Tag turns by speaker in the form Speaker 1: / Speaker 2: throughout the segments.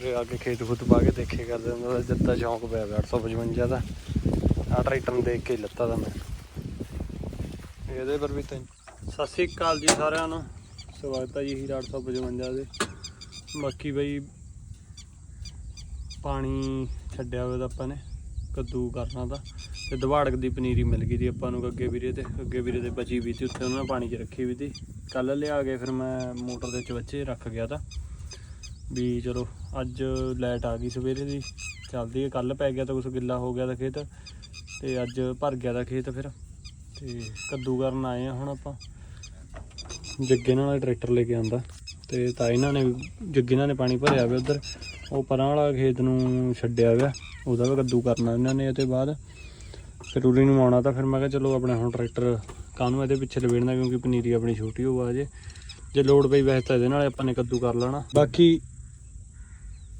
Speaker 1: ਉਰੇ ਆ ਕੇ ਖੇਤ ਖੁੱਤ ਪਾ ਕੇ ਦੇਖੇ ਕਰਦੇ ਹੁੰਦਾ ਤਾਂ ਸ਼ੌਂਕ ਪਿਆ ਵਾ 855 ਦਾ। ਆ ਟਰੈਕਟਰ ਨੂੰ ਦੇਖ ਕੇ ਲੱਤਾ ਦਾ ਮੈਂ। ਇਹਦੇ ਪਰ ਵੀ ਤੈਨੂੰ ਸਤਿ ਸ੍ਰੀ ਅਕਾਲ ਜੀ ਸਾਰਿਆਂ ਨੂੰ। ਸਵਾਗਤ ਹੈ ਜੀ ਹੀਰਾ 855 ਦੇ। ਬਾਕੀ ਬਈ ਪਾਣੀ ਛੱਡਿਆ ਹੋਇਆ ਤਾਂ ਆਪਾਂ ਨੇ, ਕੱਦੂ ਕਰਨਾ ਤਾਂ। ਤੇ ਦਵਾੜਕ ਦੀ ਪਨੀਰੀ ਮਿਲ ਗਈ ਦੀ ਆਪਾਂ ਨੂੰ ਅੱਗੇ ਵੀਰੇ ਤੇ। ਅੱਗੇ ਵੀਰੇ ਦੇ ਬਚੀ ਵੀ ਤੀ ਉੱਥੇ ਉਹਨਾਂ ਨੇ ਪਾਣੀ 'ਚ ਰੱਖੀ ਵੀ ਤੀ ਕੱਲ ਲਿਆ ਕੇ ਫਿਰ ਮੈਂ ਮੋਟਰ ਦੇ ਚਵੱਚੇ ਰੱਖ ਗਿਆ ਤਾਂ। ਵੀ ਚਲੋ ਅੱਜ ਲਾਈਟ ਆ ਗਈ ਸਵੇਰੇ ਦੀ, ਚੱਲਦੀ ਹੈ ਕੱਲ ਪੈ ਗਿਆ ਤਾਂ ਕੁਛ ਗਿੱਲਾ ਹੋ ਗਿਆ ਤਾਂ ਖੇਤ, ਤੇ ਅੱਜ ਭਰ ਗਿਆ ਤਾਂ ਖੇਤ ਫਿਰ, ਤੇ ਕੱਦੂ ਕਰਨ ਆਏ ਆ ਹੁਣ ਆਪਾਂ। ਜੱਗੇ ਨਾਲ ਟਰੈਕਟਰ ਲੈ ਕੇ ਆਂਦਾ, ਤੇ ਤਾਂ ਇਹਨਾਂ ਨੇ, ਜੱਗੇ ਨਾਲ ਨੇ ਪਾਣੀ ਭਰਿਆ ਹੋਇਆ ਉਧਰ, ਉਹ ਪਰਾਂ ਵਾਲਾ ਖੇਤ ਨੂੰ ਛੱਡਿਆ ਹੋਇਆ ਉਹਦਾ ਵੀ ਕੱਦੂ ਕਰਨਾ ਇਹਨਾਂ ਨੇ ਤੇ ਬਾਅਦ। ਫਿਰ ਉਰੀ ਨੂੰ ਆਉਣਾ ਤਾਂ ਫਿਰ ਮੈਂ ਕਿਹਾ ਚਲੋ ਆਪਣੇ ਹੁਣ ਟਰੈਕਟਰ ਕਾਹਨੂੰ ਇਹਦੇ ਪਿੱਛੇ ਲਵੇੜਨਾ, ਕਿਉਂਕਿ ਪਨੀਰੀ ਆਪਣੀ ਛੋਟੀ ਹੋਵਾ ਜੇ। ਜੇ ਲੋਡ ਪਈ ਵੈਸੇ ਤਾਂ ਇਹਦੇ ਨਾਲ ਆਪਾਂ ਨੇ ਕੱਦੂ ਕਰ ਲੈਣਾ। ਬਾਕੀ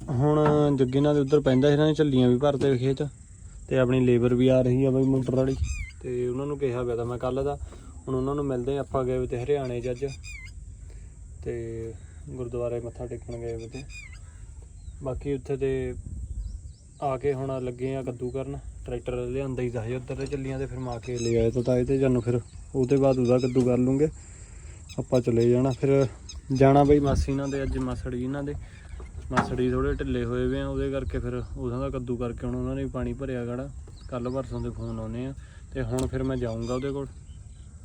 Speaker 1: ਹੁਣ ਜੱਗੇ ਨਾਲ ਦੇ ਉੱਧਰ ਪੈਂਦਾ ਸੀ ਇਹਨਾਂ ਨੇ, ਝੱਲੀਆਂ ਵੀ ਭਰਦੇ ਖੇਤ, ਤੇ ਆਪਣੀ ਲੇਬਰ ਵੀ ਆ ਰਹੀ ਆ ਬਈ ਮੋਟਰ ਵਾਲੀ। ਤੇ ਉਹਨਾਂ ਨੂੰ ਕਿਹਾ ਪਿਆ ਤਾਂ ਮੈਂ ਕੱਲ ਦਾ, ਹੁਣ ਉਹਨਾਂ ਨੂੰ ਮਿਲਦੇ ਆਪਾਂ ਗਏ ਵੇ ਤੇ ਹਰਿਆਣੇ 'ਚ ਅੱਜ। ਤੇ ਗੁਰਦੁਆਰੇ ਮੱਥਾ ਟੇਕਣ ਗਏ ਵੇ ਤੇ। ਬਾਕੀ ਉੱਥੇ ਤੇ ਆ ਕੇ ਹੁਣ ਲੱਗੇ ਆ ਕੱਦੂ ਕਰਨ, ਟਰੈਕਟਰ ਲਿਆਂਦਾ ਹੀ ਦਸ ਉੱਧਰ ਤੇ ਚੱਲੀਆਂ ਤੇ, ਫਿਰ ਮਾ ਕੇ ਲੈ ਆਏ ਤਾਂ ਤਾਏ ਤੇ ਜਾਨੂੰ ਫਿਰ, ਉਹਦੇ ਬਾਅਦ ਉਹਦਾ ਕੱਦੂ ਕਰ ਲੂੰਗੇ। ਆਪਾਂ ਚਲੇ ਜਾਣਾ, ਫਿਰ ਜਾਣਾ ਬਈ ਮਾਸੀ ਨਾਲ ਦੇ, ਅੱਜ ਮਾਸੜੀ ਇਹਨਾਂ ਦੇ। ਮਾਸੜੀ ਥੋੜੇ ਢਿੱਲੇ ਹੋਏ ਵੇ ਆ, ਉਹਦੇ ਕਰਕੇ ਫਿਰ ਉਹਨਾਂ ਦਾ ਕੱਦੂ ਕਰਕੇ ਹੁਣ ਉਹਨਾਂ ਨੇ ਵੀ ਪਾਣੀ ਭਰਿਆ ਗੜਾ ਕੱਲ ਪਰਸੋਂ ਦੇ ਫੋਨ ਆਉਨੇ ਆ। ਤੇ ਹੁਣ ਫਿਰ ਮੈਂ ਜਾਊਂਗਾ ਉਹਦੇ ਕੋਲ।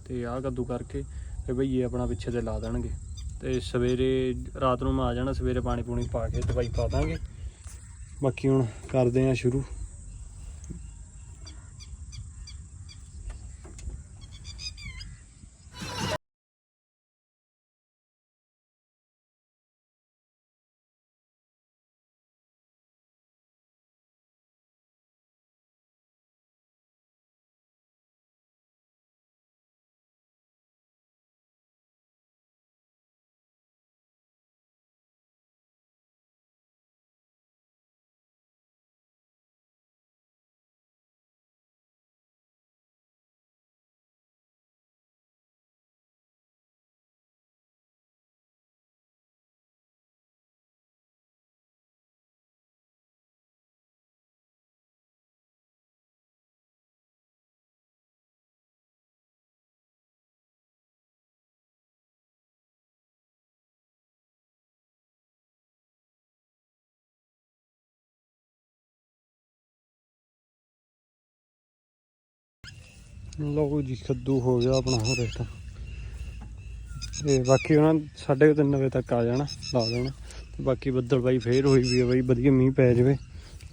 Speaker 1: ਤੇ ਆਹ ਕੱਦੂ ਕਰਕੇ ਤੇ ਭਈਏ ਆਪਣਾ ਪਿੱਛੇ ਤੇ ਲਾ ਦੇਣਗੇ। ਤੇ ਸਵੇਰੇ, ਰਾਤ ਨੂੰ ਮੈਂ ਆ ਜਾਣਾ, ਸਵੇਰੇ ਪਾਣੀ ਪੂਣੀ ਪਾ ਕੇ ਦਵਾਈ ਪਾ ਦਾਂਗੇ। ਬਾਕੀ ਹੁਣ ਕਰਦੇ ਆ ਸ਼ੁਰੂ। ਲਓ ਜੀ ਕੱਦੂ ਹੋ ਗਿਆ ਆਪਣਾ ਹੋ ਰਿਹਾ ਤੇ ਬਾਕੀ ਉਹਨਾਂ ਸਾਢੇ ਕੁ ਤਿੰਨ ਵਜੇ ਤੱਕ ਆ ਜਾਣਾ, ਲਾ ਦੇਣਾ। ਤੇ ਬਾਕੀ ਬੱਦਲ ਬਾਈ ਫੇਰ ਹੋਈ ਵੀ ਆ ਬਾਈ, ਵਧੀਆ ਮੀਂਹ ਪੈ ਜਾਵੇ।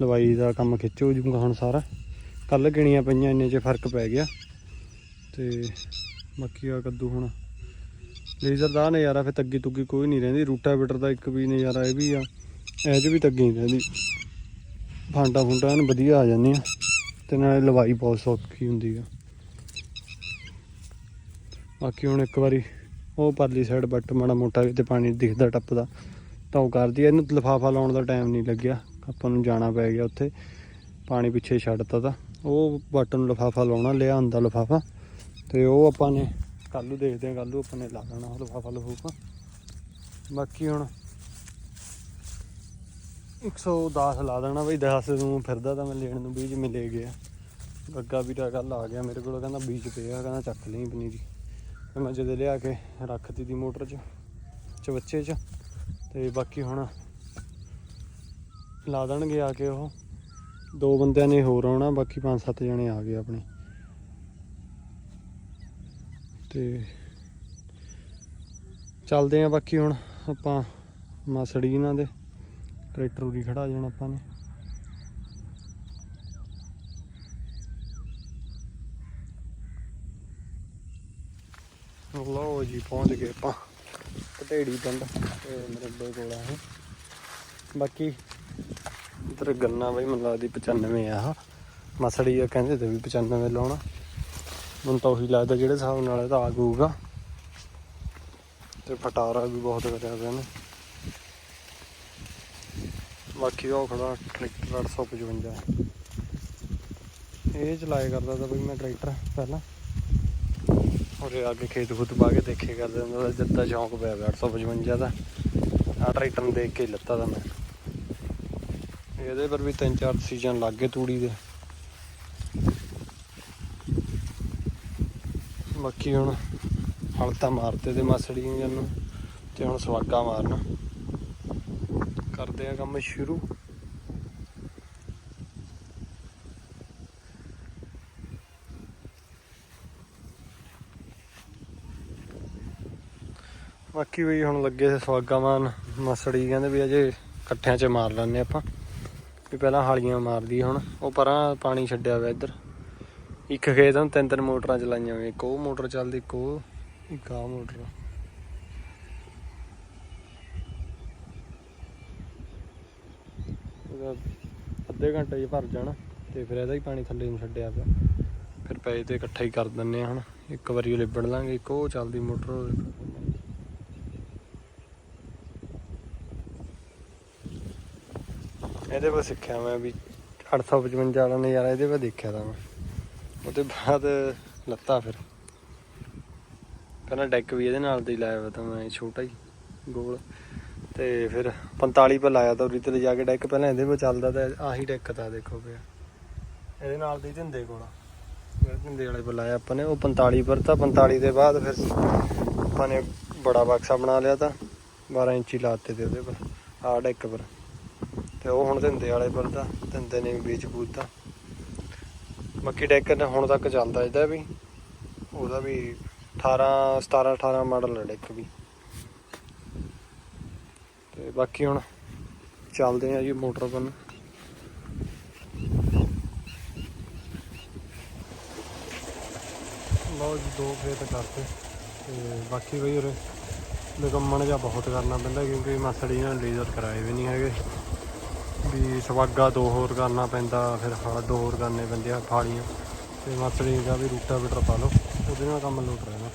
Speaker 1: ਲਵਾਈ ਦਾ ਕੰਮ ਖਿੱਚੋ ਹੋ ਜੂਗਾ ਹੁਣ ਸਾਰਾ। ਕੱਲ ਗਿਣੀਆਂ ਪਈਆਂ, ਇੰਨੇ 'ਚ ਫ਼ਰਕ ਪੈ ਗਿਆ। ਤੇ ਬਾਕੀ ਆ ਕੱਦੂ ਹੁਣ। ਲੇਜ਼ਰ ਦਾ ਨਜ਼ਾਰਾ ਫਿਰ ਤੱਗੀ ਤੁੱਗੀ ਕੋਈ ਨਹੀਂ ਰਹਿੰਦੀ। ਰੂਟਾਵੇਟਰ ਦਾ ਇੱਕ ਵੀ ਨਜ਼ਾਰਾ ਇਹ ਵੀ ਆ। ਇਹ 'ਚ ਵੀ ਤੱਗੀ ਨਹੀਂ ਰਹਿੰਦੀ। ਫਾਂਟਾ ਫੁੰਟਾ ਐਨ ਵਧੀਆ ਆ ਜਾਂਦੀਆਂ। ਤੇ ਨਾਲੇ ਲਵਾਈ ਬਹੁਤ ਸੌਖੀ ਹੁੰਦੀ ਆ। ਬਾਕੀ ਹੁਣ ਇੱਕ ਵਾਰੀ ਉਹ ਪਰਲੀ ਸਾਈਡ ਬੱਟ ਮਾੜਾ ਮੋਟਾ ਕਿਤੇ ਪਾਣੀ ਦਿਖਦਾ ਟੱਪਦਾ, ਤਾਂ ਉਹ ਕਰਦੀ ਐ ਇਹਨੂੰ ਲਫਾਫਾ ਲਾਉਣ ਦਾ ਟਾਈਮ ਨਹੀਂ ਲੱਗਿਆ। ਆਪਾਂ ਨੂੰ ਜਾਣਾ ਪੈ ਗਿਆ ਉੱਥੇ। ਪਾਣੀ ਪਿੱਛੇ ਛੱਡਤਾ ਤਾਂ। ਉਹ ਬੱਟ ਨੂੰ ਲਫਾਫਾ ਲਾਉਣਾ, ਲਿਆ ਆਂਦਾ ਲਫਾਫਾ। ਤੇ ਉਹ ਆਪਾਂ ਨੇ ਕੱਲ ਨੂੰ ਦੇਖਦੇ ਹਾਂ ਕੱਲ ਨੂੰ ਆਪਾਂ ਨੇ ਲਾ ਲੈਣਾ ਉਹ ਲਫਾਫਾ, ਲਫੂਫਾ। ਬਾਕੀ ਹੁਣ 110 ਲਾ ਦੇਣਾ ਬਈ 10 ਨੂੰ ਫਿਰਦਾ ਤਾਂ ਮੈਂ ਲੈਣ ਨੂੰ ਬੀਜ ਮਿਲੇ ਗਿਆ। ਗੱਗਾ ਵੀਰਾ ਕੱਲ ਆ ਗਿਆ ਮੇਰੇ ਕੋਲ, ਕਹਿੰਦਾ ਬੀਜ ਪਿਆ, ਕਹਿੰਦਾ ਚੱਕ ਲਈ ਪਨੀਰੀ। ਤੇ ਮੈਂ ਜਦੋਂ ਲਿਆ ਕੇ ਰੱਖਤੀ ਦੀ ਮੋਟਰ 'ਚ ਚਵੱਚੇ 'ਚ, ਤੇ ਬਾਕੀ ਹੁਣ ਲਾ ਦੇਣਗੇ ਆ ਕੇ ਉਹ। ਦੋ ਬੰਦਿਆਂ ਨੇ ਹੋਰ ਆਉਣਾ, ਬਾਕੀ ਪੰਜ ਸੱਤ ਜਣੇ ਆ ਗਏ ਆਪਣੇ। ਤੇ ਚੱਲਦੇ ਆ ਬਾਕੀ ਹੁਣ ਆਪਾਂ ਮਾਸੜੀ ਇਹਨਾਂ ਦੇ, ਟਰੈਕਟਰ ਉਰੀ ਖੜਾ ਜਾਣਾ ਆਪਾਂ ਨੇ। ਲਓ ਜੀ ਪਹੁੰਚ ਗਏ ਆਪਾਂ। ਪਟੇੜੀ ਪਿੰਡ ਤੇ ਮੇਰੇ ਕੋਲ ਆ ਬਾਕੀ ਇਧਰ ਗੰਨਾ ਬਈ ਮੈਨੂੰ ਲੱਗਦੀ 95 ਆ ਆਹ। ਮਸੜੀ ਆ, ਕਹਿੰਦੇ ਤੇ ਵੀ 95 ਲਾਉਣਾ। ਮੈਨੂੰ ਤਾਂ ਉਹੀ ਲੱਗਦਾ ਜਿਹੜੇ ਹਿਸਾਬ ਨਾਲ ਇਹਦਾ ਆਗੂਗਾ ਤੇ ਫਟਾਰਾ ਵੀ ਬਹੁਤ ਕਰਿਆ ਪਿਆ ਨੇ ਬਾਕੀ ਉਹ ਖੜਾ ਟਰੈਕਟਰ 855 ਇਹ ਚਲਾਇਆ ਕਰਦਾ ਤਾਂ ਬਈ ਮੈਂ ਟਰੈਕਟਰ ਪਹਿਲਾਂ। ਉਰੇ ਆ ਕੇ ਖੇਤ ਖੁੱਤ ਪਾ ਕੇ ਦੇਖੇ ਕਰਦੇ ਹੁੰਦਾ ਤਾਂ ਜੱਦਾ ਸ਼ੌਂਕ ਪਿਆ ਵਾ 855 ਦਾ। ਆ ਟਰੈਕਟਰ ਨੂੰ ਦੇਖ ਕੇ ਹੀ ਲੱਤਾ ਦਾ ਮੈਂ। ਇਹਦੇ ਪਰ ਵੀ ਤਿੰਨ ਚਾਰ ਸੀਜ਼ਨ ਲੱਗ ਗਏ ਤੂੜੀ ਦੇ। ਬਾਕੀ ਹੁਣ ਹਲ ਤਾਂ ਮਾਰਤੇ ਤੇ ਮਸੜੀਆਂ ਨੂੰ, ਤੇ ਹੁਣ ਸਵਾਗਾ ਮਾਰਨਾ। ਕਰਦੇ ਆ ਕੰਮ ਸ਼ੁਰੂ। ਬਾਕੀ ਵੀ ਹੁਣ ਲੱਗੇ ਸੀ ਸਵਾਗਾ ਮਸੜੀ ਕਹਿੰਦੇ ਵੀ ਅਜੇ ਇਕੱਠਿਆਂ 'ਚ ਮਾਰ ਲੈਣੇ ਆਪਾਂ। ਵੀ ਪਹਿਲਾਂ ਹਾਲੀਆਂ ਮਾਰਦੀ ਹੁਣ, ਉਹ ਪਰਾਂ ਪਾਣੀ ਛੱਡਿਆ ਹੋਇਆ ਇੱਧਰ। ਇੱਕ ਖੇਤ ਨੂੰ ਤਿੰਨ ਤਿੰਨ ਮੋਟਰਾਂ ਚਲਾਈਆਂ ਹੋਈਆਂ, ਇੱਕ ਉਹ ਮੋਟਰ ਚੱਲਦੀ, ਇੱਕ ਉਹ, ਇੱਕ ਆ ਮੋਟਰ। ਇਹਦਾ ਅੱਧੇ ਘੰਟੇ 'ਚ ਭਰ ਜਾਣਾ, ਤੇ ਫਿਰ ਇਹਦਾ ਹੀ ਪਾਣੀ ਥੱਲੇ ਨੂੰ ਛੱਡਿਆ ਪਿਆ। ਫਿਰ ਪਏ ਤੇ ਇਕੱਠਾ ਹੀ ਕਰ ਦਿੰਨੇ ਆ ਹੁਣ, ਇੱਕ ਵਾਰੀ ਉਹ ਲਿਬੜ ਲਾਂਗੇ, ਇੱਕ ਉਹ ਚੱਲਦੀ ਮੋਟਰ ਉਹ ਲਿਬੜ ਲਾਂਗੇ। ਇਹਦੇ ਪਰ ਸਿੱਖਿਆ ਮੈਂ ਵੀ 855 ਵਾਲਾ ਨਜ਼ਾਰਾ ਇਹਦੇ ਪਰ ਦੇਖਿਆ ਤਾਂ ਮੈਂ। ਉਹਦੇ ਬਾਅਦ ਲੱਤਾ ਫਿਰ। ਪਹਿਲਾਂ ਡੈਕ ਵੀ ਇਹਦੇ ਨਾਲ ਦਾ ਲਾਇਆ ਹੋਇਆ ਤਾਂ ਮੈਂ ਛੋਟਾ ਹੀ, ਗੋਲ। ਤੇ ਫਿਰ 45 ਪਰ ਲਾਇਆ ਤਾਂ ਉਰੀ ਤੇ ਜਾ ਕੇ ਡੈਕ ਪਹਿਲਾਂ ਇਹਦੇ ਪਰ ਚੱਲਦਾ ਤਾਂ ਆਹੀ ਡੈਕ ਤਾਂ ਦੇਖੋ ਪਿਆ। ਇਹਦੇ ਨਾਲ ਦੀ ਝਿੰਦੇ ਕੋਲ। ਜਿਹੜਾ ਵਾਲੇ ਪਰ ਲਾਇਆ ਆਪਾਂ ਨੇ, ਉਹ 45 ਪਰ ਤਾਂ 45 ਦੇ ਬਾਅਦ ਫਿਰ ਆਪਾਂ ਨੇ ਬੜਾ ਬਕਸਾ ਬਣਾ ਲਿਆ ਤਾਂ 12 ਇੰਚੀ ਲਾਤੇ ਤੇ ਉਹਦੇ ਪਰ, ਆਹ ਡੈਕ ਪਰ। ਤੇ ਉਹ ਹੁਣ ਧੰਦੇ ਵਾਲੇ ਪਰ ਤਾਂ ਧੰਦੇ ਨੇ ਵੀ ਵੇਚ ਬੂਤਾ ਬਾਕੀ ਡੈਕ ਨੇ ਹੁਣ ਤੱਕ ਚੱਲਦਾ ਇਹਦਾ ਵੀ। ਉਹਦਾ ਵੀ 18 17 18 ਮਾਡਲ ਹੈ ਡੈਕ ਵੀ। ਤੇ ਬਾਕੀ ਹੁਣ ਚੱਲਦੇ ਆ ਜੀ ਮੋਟਰ ਪਰ ਲਓ ਜੀ, ਦੋ ਖੇਤ ਕਰਤੇ। ਤੇ ਬਾਕੀ ਬਈ ਉਰੇ ਨਿਕੰਮਣ ਜਾਂ ਬਹੁਤ ਕਰਨਾ ਪੈਂਦਾ ਕਿਉਂਕਿ ਮਾਸੜੀ ਨਾਲ ਲੇਜ਼ਰ ਕਰਾਏ ਵੀ ਨਹੀਂ ਹੈਗੇ। ਵੀ ਸਵਾਗਾ ਦੋ ਹੋਰ ਕਰਨਾ ਪੈਂਦਾ, ਫਿਰ ਹਲ ਦੋ ਹੋਰ ਕਰਨੇ ਪੈਂਦੇ ਆ ਫਾਲੀਆਂ ਤੇ ਮਾਸੜੀ ਦਾ ਵੀ ਰੂਟਾ ਬਿਟਰ ਪਾ ਲਓ, ਉਹਦੇ ਨਾਲ ਕੰਮ ਲੋਟ ਰਹਿਣਾ।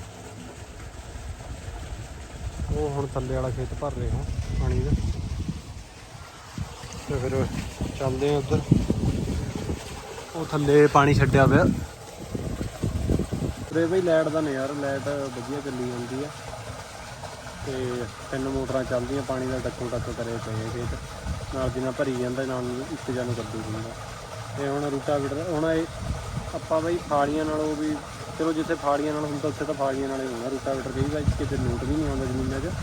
Speaker 1: ਉਹ ਹੁਣ ਥੱਲੇ ਵਾਲਾ ਖੇਤ ਭਰ ਰਹੇ ਹਾਂ, ਪਾਣੀ ਦਾ। ਤੇ ਫਿਰ ਚੱਲਦੇ ਆ ਉੱਧਰ। ਉਹ ਥੱਲੇ ਪਾਣੀ ਛੱਡਿਆ ਪਿਆ। ਤੇ ਬਈ ਲਾਈਟ ਦਾ ਨਜ਼ਾਰਾ, ਲਾਈਟ ਵਧੀਆ ਚੱਲੀ ਜਾਂਦੀ ਆ। ਤੇ ਤਿੰਨ ਮੋਟਰਾਂ ਚੱਲਦੀਆਂ, ਪਾਣੀ ਦਾ ਟੱਕੋ ਟੱਕ ਕਰੇ ਪਏ ਖੇਤ। ਨਾਲ ਦੀ ਨਾਲ ਭਰੀ ਜਾਂਦਾ, ਨਾਲ ਇੱਕ ਜਾਨੂੰ ਕੱਢੂ ਦਿੰਦਾ। ਤੇ ਹੁਣ ਰੂਟਾਵੀਟਰ, ਹੁਣ ਇਹ ਆਪਾਂ ਬਈ ਫਾੜੀਆਂ ਨਾਲੋਂ ਵੀ, ਚਲੋ ਜਿੱਥੇ ਫਾੜੀਆਂ ਨਾਲ ਹੁੰਦਾ, ਉੱਥੇ ਤਾਂ ਫਾੜੀਆਂ ਨਾਲ ਹੀ ਹੋਣਾ ਰੂਟਾ ਵਿਟਰ ਕਈ ਵਾਰ ਕਿਤੇ ਲੋਟ ਵੀ ਨਹੀਂ ਆਉਂਦਾ ਜ਼ਮੀਨਾਂ 'ਚ।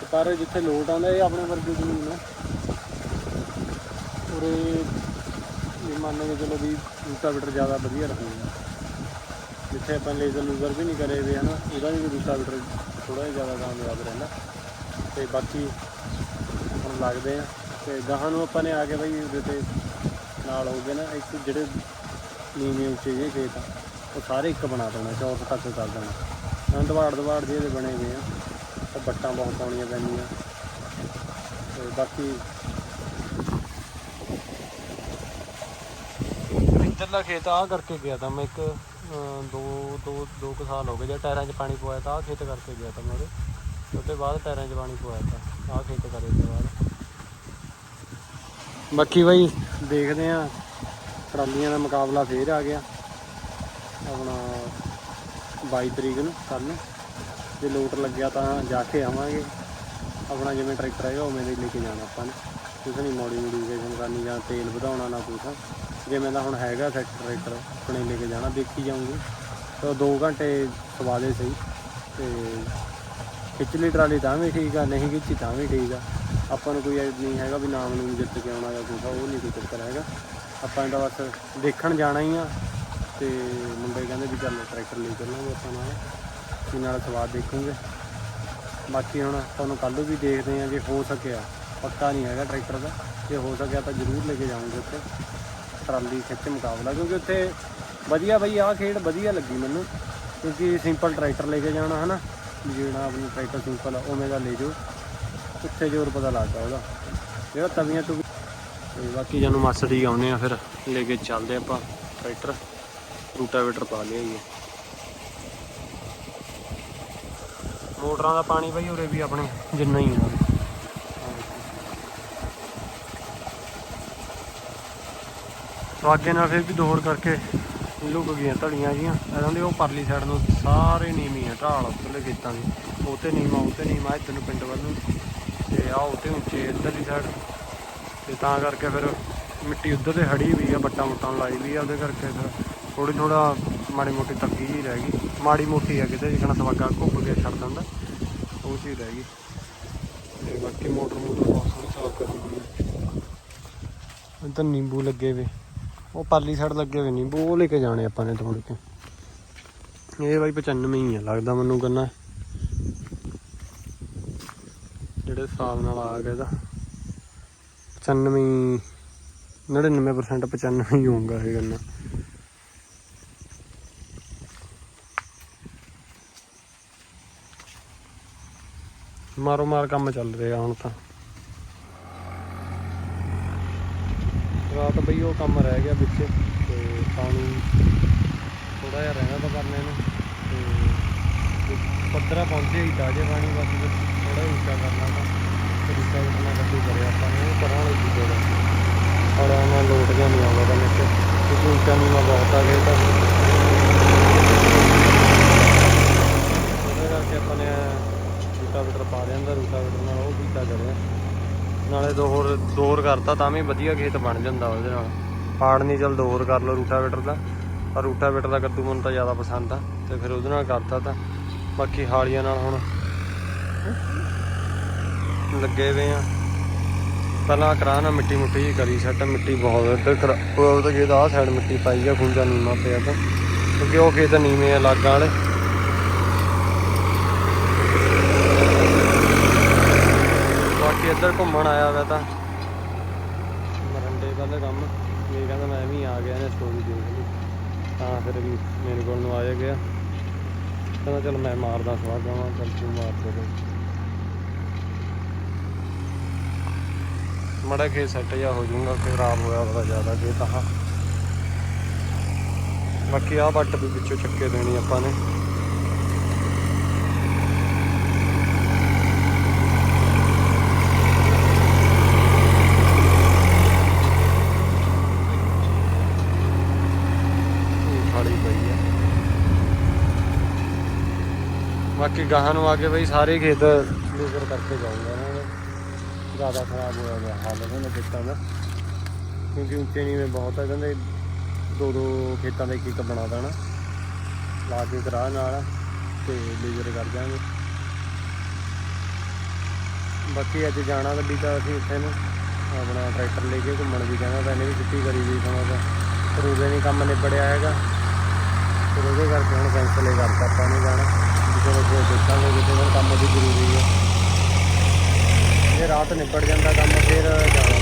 Speaker 1: ਤੇ ਪਰ ਜਿੱਥੇ ਲੋਟ ਆਉਂਦਾ, ਇਹ ਆਪਣੇ ਵਰਗੀ ਜ਼ਮੀਨ ਹੈ ਉਰੇ ਇਹ ਮੰਨ ਕੇ ਚਲੋ ਵੀ ਰੂਟਾਵੀਟਰ ਜ਼ਿਆਦਾ ਵਧੀਆ ਰਹੂਗਾ ਜਿੱਥੇ ਆਪਾਂ ਲੇਜ਼ਰ ਲੂਜ਼ਰ ਵੀ ਨਹੀਂ ਕਰੇ ਵੇ, ਹਨਾ ਉਹਦਾ ਵੀ ਰੂਟਾਵੀਟਰ ਥੋੜਾ ਜਿਹਾ ਜ਼ਿਆਦਾ ਕਾਮਯਾਬ ਰਹਿੰਦਾ। ਤੇ ਬਾਕੀ ਹੁਣ ਲੱਗਦੇ ਆ। ਤੇ ਗਾਹਾਂ ਨੂੰ ਆਪਾਂ ਨੇ ਆ ਕੇ ਬਈ ਉਹਦੇ ਤੇ ਨਾਲ ਹੋ ਗਏ ਨਾ, ਇੱਕ ਜਿਹੜੇ ਨੀਵੇਂ ਉੱਚੇ ਜਿਹੇ ਖੇਤ ਆ, ਉਹ ਸਾਰੇ ਇੱਕ ਬਣਾ ਦੇਣਾ, ਚੌਕ ਤੱਕ ਕਰ ਦੇਣਾ। ਹੁਣ ਦਵਾੜ ਦਵਾੜ ਜਿਹੇ ਦੇ ਬਣੇ ਹੋਏ ਆ, ਤਾਂ ਬੱਟਾਂ ਬਹੁਤ ਪਾਉਣੀਆਂ ਪੈਂਦੀਆਂ। ਤੇ ਬਾਕੀ ਇੱਧਰਲਾ ਖੇਤ ਆ ਕਰਕੇ ਗਿਆ ਤਾਂ ਮੈਂ ਇੱਕ ਦੋ ਦੋ ਦੋ ਕੁ ਸਾਲ ਹੋ ਗਏ ਜੇ ਟਾਇਰਾਂ 'ਚ ਪਾਣੀ ਪਵਾਇਆ ਤਾਂ ਆ ਖੇਤ ਕਰਕੇ ਗਿਆ ਤਾਂ ਮੈਂ ਉਹਦੇ ਉਹਦੇ ਬਾਅਦ ਟਾਇਰਾਂ 'ਚ ਪਾਣੀ ਪਵਾਇਆ ਤਾਂ ਆ ਖੇਤ ਕਰੇ ਤੋਂ ਬਾਅਦ। ਬਾਕੀ ਬਾਈ ਦੇਖਦੇ ਆ ਟਰਾਲੀਆਂ ਦਾ ਮੁਕਾਬਲਾ ਫੇਰ ਆ ਗਿਆ। ਆਪਣਾ 22 ਤਰੀਕ ਨੂੰ ਕੱਲ ਨੂੰ। ਜੇ ਲੋਟ ਲੱਗਿਆ ਤਾਂ ਜਾ ਕੇ ਆਵਾਂਗੇ। ਆਪਣਾ ਜਿਵੇਂ ਟਰੈਕਟਰ ਹੈਗਾ, ਉਵੇਂ ਦਾ ਲੈ ਕੇ ਜਾਣਾ ਆਪਾਂ ਨੇ। ਕੁਛ ਨਹੀਂ, ਮੋੜੀ ਮੋਡੀਫਿਕੇਸ਼ਨ ਕਰਨੀ ਜਾਂ ਤੇਲ ਵਧਾਉਣਾ ਨਾ ਕੁਛ ਜਿਵੇਂ ਦਾ ਹੁਣ ਹੈਗਾ ਸੈਟ ਟਰੈਕਟਰ, ਆਪਣੇ ਲੈ ਕੇ ਜਾਣਾ, ਦੇਖੀ ਜਾਊਂਗੇ। ਤਾਂ 2 ਘੰਟੇ ਸਵਾਦੇ ਸਹੀ। ਤੇ ਖਿੱਚਲੀ ਟਰਾਲੀ ਤਾਂ ਵੀ ਠੀਕ ਆ, ਨਹੀਂ ਖਿੱਚੀ ਤਾਂ ਵੀ ਠੀਕ ਆ। ਆਪਾਂ ਨੂੰ ਕੋਈ ਇਹ ਨਹੀਂ ਹੈਗਾ ਵੀ ਨਾਮ ਨੂੰ ਜਿੱਤ ਕੇ ਆਉਣਾ ਜਾਂ ਕੁਛ, ਉਹ ਨਹੀਂ ਕੋਈ ਚੱਕਰ ਹੈਗਾ। ਆਪਾਂ ਇਹਦਾ ਬਸ ਦੇਖਣ ਜਾਣਾ ਹੀ ਆ ਤੇ ਮੁੰਡੇ ਕਹਿੰਦੇ ਵੀ ਚੱਲ ਟਰੈਕਟਰ ਲੈ ਚੱਲਾਂਗੇ ਆਪਾਂ ਨਾਲ, ਵੀ ਨਾਲ ਸਵਾਦ ਦੇਖੂਗੇ। ਬਾਕੀ ਹੁਣ ਤੁਹਾਨੂੰ ਕੱਲ੍ਹ ਵੀ ਦੇਖਦੇ ਆ ਜੇ ਹੋ ਸਕਿਆ, ਪੱਕਾ ਨਹੀਂ ਹੈਗਾ ਟਰੈਕਟਰ ਦਾ। ਜੇ ਹੋ ਸਕਿਆ ਤਾਂ ਜ਼ਰੂਰ ਲੈ ਕੇ ਜਾਵਾਂਗੇ ਉੱਥੇ, ਟਰਾਲੀ ਖਿੱਚ ਮੁਕਾਬਲਾ, ਕਿਉਂਕਿ ਉੱਥੇ ਵਧੀਆ ਬਈ, ਆਹ ਖੇਡ ਵਧੀਆ ਲੱਗੀ ਮੈਨੂੰ। ਕਿਉਂਕਿ ਸਿੰਪਲ ਟਰੈਕਟਰ ਲੈ ਕੇ ਜਾਣਾ ਹਨਾ ਵੀ ਜਿਹੜਾ ਆਪਣਾ ਟਰੈਕਟਰ ਸਿੰਪਲ ਆ, ਉਵੇਂ ਲੈ ਜਾਓ। ਉੱਥੇ ਜ਼ੋਰ ਪਤਾ ਲੱਗਦਾ ਉਹਦਾ। ਜਿਹੜਾ ਤਵੀਆਂ ਤੋਂ ਤੇ ਬਾਕੀ ਜਾਨੂੰ ਮਾਸੜੀ ਆਉਨੇ ਆ, ਫਿਰ ਲੈ ਕੇ ਚੱਲਦੇ ਆਪਾਂ ਟਰੈਕਟਰ। ਰੂਟਾਵੇਟਰ ਪਾ ਲਿਆਈਏ ਮੋਟਰਾਂ ਦਾ ਪਾਣੀ ਬਈ ਉਰੇ ਵੀ ਆਪਣੇ ਜਿੰਨਾ ਹੀ ਆ। ਸੋ ਅੱਗੇ ਨਾਲ ਫਿਰ ਵੀ ਦੋ ਕਰਕੇ ਲੁਕ ਗਈਆਂ ਧੜੀਆਂ ਜੀਆਂ। ਇਹਨਾਂ ਦੀ ਉਹ ਪਰਲੀ ਸਾਈਡ ਨੂੰ ਸਾਰੇ ਨੀਵੀਂ ਆ, ਢਾਲ ਉੱਤਲੇ ਖੇਤਾਂ ਦੀ। ਉਹ ਤੇ ਨੀਵਾਂ, ਉਹ ਤੇ ਨੀਵਾਂ, ਇੱਧਰ ਨੂੰ ਪਿੰਡ ਵੱਲ ਨੂੰ। ਤੇ ਆ ਉਹ ਤੇ ਉੱਚੇ ਇੱਧਰਲੀ ਸਾਈਡ ਤੇ ਤਾਂ ਕਰਕੇ ਫਿਰ ਮਿੱਟੀ ਉੱਧਰ ਤੇ ਹੜੀ ਵੀ ਆ ਬੱਟਾਂ ਮੁੱਟਾਂ ਲਾਈ ਵੀ ਆ, ਉਹਦੇ ਕਰਕੇ ਫਿਰ ਥੋੜੀ ਥੋੜਾ ਮਾੜੀ ਮੋਟੀ ਤੱਕੀ ਜੀ ਰਹਿ ਗਈ। ਮਾੜੀ ਮੋਟੀ ਆ ਕਿਤੇ, ਜਿਕਣਾ ਸਵਾਗਾ ਘੁੱਪ ਕੇ ਛੱਡ ਦਿੰਦਾ। ਉਹ ਚੀਜ਼ ਰਹਿ ਗਈ। ਤੇ ਬਾਕੀ ਮੋਟਰ ਮੋਟਰ ਬਹੁਤ ਸੋਹਣੀ ਸਾਫ਼ ਕਰੀ ਹੋਈ ਆ। ਨਿੰਬੂ ਲੱਗੇ ਵੇ। ਉਹ ਪਾਲੀ ਸਾਈਡ ਲੱਗੇ ਵੇ ਨਿੰਬੂ, ਉਹ ਲੈ ਕੇ ਜਾਣੇ ਆਪਾਂ ਨੇ ਤੋੜ ਕੇ। ਇਹ ਬਾਈ 95 ਹੀ ਆ, ਲੱਗਦਾ ਮੈਨੂੰ ਗੰਨਾ। ਜਿਹੜੇ ਹਿਸਾਬ ਨਾਲ ਆ ਗਿਆ ਇਹਦਾ। 95 99% 95 ਹੀ ਹੋਊਗਾ ਇਹ ਗੰਨਾ ਮਾਰੋ ਮਾਰ ਕੰਮ ਚੱਲ ਰਿਹਾ ਹੁਣ ਤਾਂ। ਰਾਤ ਬਈ ਉਹ ਕੰਮ ਰਹਿ ਗਿਆ ਵਿੱਚ, ਤੇ ਪਾਣੀ ਥੋੜਾ ਜਿਹਾ ਰਹਿਣਾ ਤਾਂ ਕਰਨੇ ਨੂੰ ਤੇ ਪੱਧਰਾ ਪਹੁੰਚੇ ਹੀ ਤਾਜੇ ਪਾਣੀ ਬਸ ਥੋੜਾ ਉੱਚਾ ਕਰਨਾ ਤਾਂ ਤੇ ਉੱਚਾ ਕਰਨਾ ਕਰਿਆ ਆਪਾਂ ਨੇ, ਉਹ ਵਾਲੀ ਚੀਜ਼ ਦਾ ਔਰ ਉਹਨਾਂ ਲੋਟ ਜਿਹਾ ਨਹੀਂ ਆਉਂਦਾ ਤਾਂ ਵਿੱਚ ਕਿਉਂਕਿ ਉੱਚਾ ਨੀਵਾਂ ਬਹੁਤ ਆ ਗਿਆ ਤਾਂ ਉਹਦੇ ਕਰਕੇ ਆਪਾਂ ਨੇ ਰੂਟਾ ਰੂਟਾਵੇਟਰ ਪਾ ਲਿਆ ਰੂਟਾ ਰੂਟਾਵੇਟਰ ਨਾਲ ਉਹ ਕੀਤਾ ਕਰਿਆ। ਨਾਲੇ ਦੋ ਹੋਰ, ਦੋਰ ਕਰਤਾ ਤਾਂ ਵੀ ਵਧੀਆ ਖੇਤ ਬਣ ਜਾਂਦਾ ਉਹਦੇ ਨਾਲ। ਪਾੜ ਨਹੀਂ ਚੱਲ ਦੋ ਹੋਰ ਕਰ ਲਓ ਰੂਟਾਵੇਟਰ ਦਾ, ਪਰ ਰੂਟਾ ਰੂਟਾਵੇਟਰ ਦਾ ਕੱਦੂ ਮੈਨੂੰ ਤਾਂ ਜ਼ਿਆਦਾ ਪਸੰਦ ਆ, ਤੇ ਫਿਰ ਉਹਦੇ ਨਾਲ ਕਰਤਾ ਤਾਂ ਬਾਕੀ ਹਾਲੀਆਂ ਨਾਲ ਹੁਣ ਲੱਗੇ ਵੇ ਆ। ਪਹਿਲਾਂ ਕਰਾ ਨਾ ਮਿੱਟੀ ਮੁੱਟੀ ਜਿਹੀ ਕਰੀ, ਸੈੱਟ ਮਿੱਟੀ ਬਹੁਤ ਇੱਧਰ ਖਰਾ- ਉਹ ਉਹਦੇ ਖੇਤ ਆਹ ਸਾਈਡ ਮਿੱਟੀ ਪਾਈ ਆ, ਖੁੰਝਾ ਨੀਮਾ ਪਿਆ ਤਾਂ। ਕਿਉਂਕਿ ਉਹ ਖੇਤ ਨੀਵੇਂ ਆ, ਲਾਗਾਂ ਵਾਲੇ। ਬਾਕੀ ਇੱਧਰ ਘੁੰਮਣ ਆਇਆ ਵਾ ਤਾਂ। ਮਰੰਡੇ ਵੱਲ ਕੰਮ। ਇਹ ਕਹਿੰਦਾ ਮੈਂ ਵੀ ਆ ਗਿਆ ਨੇ ਸਟੋਰੀ ਦੇਖ ਲਈ। ਤਾਂ ਫਿਰ ਵੀ ਮੇਰੇ ਕੋਲ ਨੂੰ ਆ ਗਿਆ। ਕਹਿੰਦਾ ਚਲ ਮੈਂ ਮਾਰਦਾ ਸਵਾਗਾ ਵਾਂ ਚੱਲ ਤੂੰ ਮਾਰ ਦੇ ਮੜਾ ਕੇ ਸੈੱਟ ਜਾ ਹੋ ਜਾਊਗਾ ਖਰਾਬ ਹੋਇਆ ਬੜਾ ਜ਼ਿਆਦਾ ਕਿ ਤਾਂ। ਬਾਕੀ ਆਹ ਵੱਟ ਵੀ ਵਿੱਚੋਂ ਚੱਕੇ ਦੇਣੀ ਆਪਾਂ ਨੇ ਇਹ ਖਾਲੀ ਪਈ ਆ ਬਾਕੀ ਗਾਹਾਂ ਨੂੰ ਆ ਕੇ ਬਈ ਸਾਰੇ ਖੇਤ ਲੇਜ਼ਰ ਕਰਕੇ ਜਾਊਂਗਾ ਇਹਨਾਂ ਨੇ ਜ਼ਿਆਦਾ ਖਰਾਬ ਹੋਇਆ ਹੋਇਆ ਹਾਲ ਇਹਨਾਂ ਨੇ ਖੇਤਾਂ ਦਾ। ਕਿਉਂਕਿ ਉੱਚੇ ਨੀਵੇਂ ਬਹੁਤ ਆ ਕਹਿੰਦੇ ਦੋ ਦੋ ਖੇਤਾਂ ਦਾ ਇੱਕ ਇੱਕ ਬਣਾ ਦੇਣਾ। ਲਾ ਕੇ ਕਰਾ ਨਾਲ ਤੇ ਲੇਜ਼ਰ ਕਰ ਜਾਾਂਗੇ ਬਾਕੀ ਅੱਜ ਜਾਣਾ ਗੱਡੀ ਤਾਂ ਅਸੀਂ ਉੱਥੇ ਨੂੰ। ਆਪਣਾ ਟਰੈਕਟਰ ਲੈ ਕੇ ਘੁੰਮਣ ਵੀ ਕਹਿੰਦਾ ਤਾਂ ਇਹਨੇ ਵੀ ਛੁੱਟੀ ਕਰੀ ਵੀ ਸਮਾਂ ਤਾਂ ਪਰ ਉਹਦੇ ਨਹੀਂ ਕੰਮ ਨਿਬੜਿਆ ਹੈਗਾ। ਫਿਰ ਉਹਦੇ ਕਰਕੇ ਹੁਣ ਕੈਂਸਲ ਹੀ ਕਰਤਾ ਆਪਾਂ ਨੇ ਜਾਣਾ। ਵੀ ਚਲੋ ਫਿਰ ਦੇਖਾਂਗੇ ਕਿਤੇ ਹੁਣ ਕੰਮ ਵੀ ਜ਼ਰੂਰੀ ਹੈ। ਜੇ ਰਾਤ ਨਿਬੜ ਜਾਂਦਾ ਕੰਮ, ਫਿਰ ਜਾਣਾ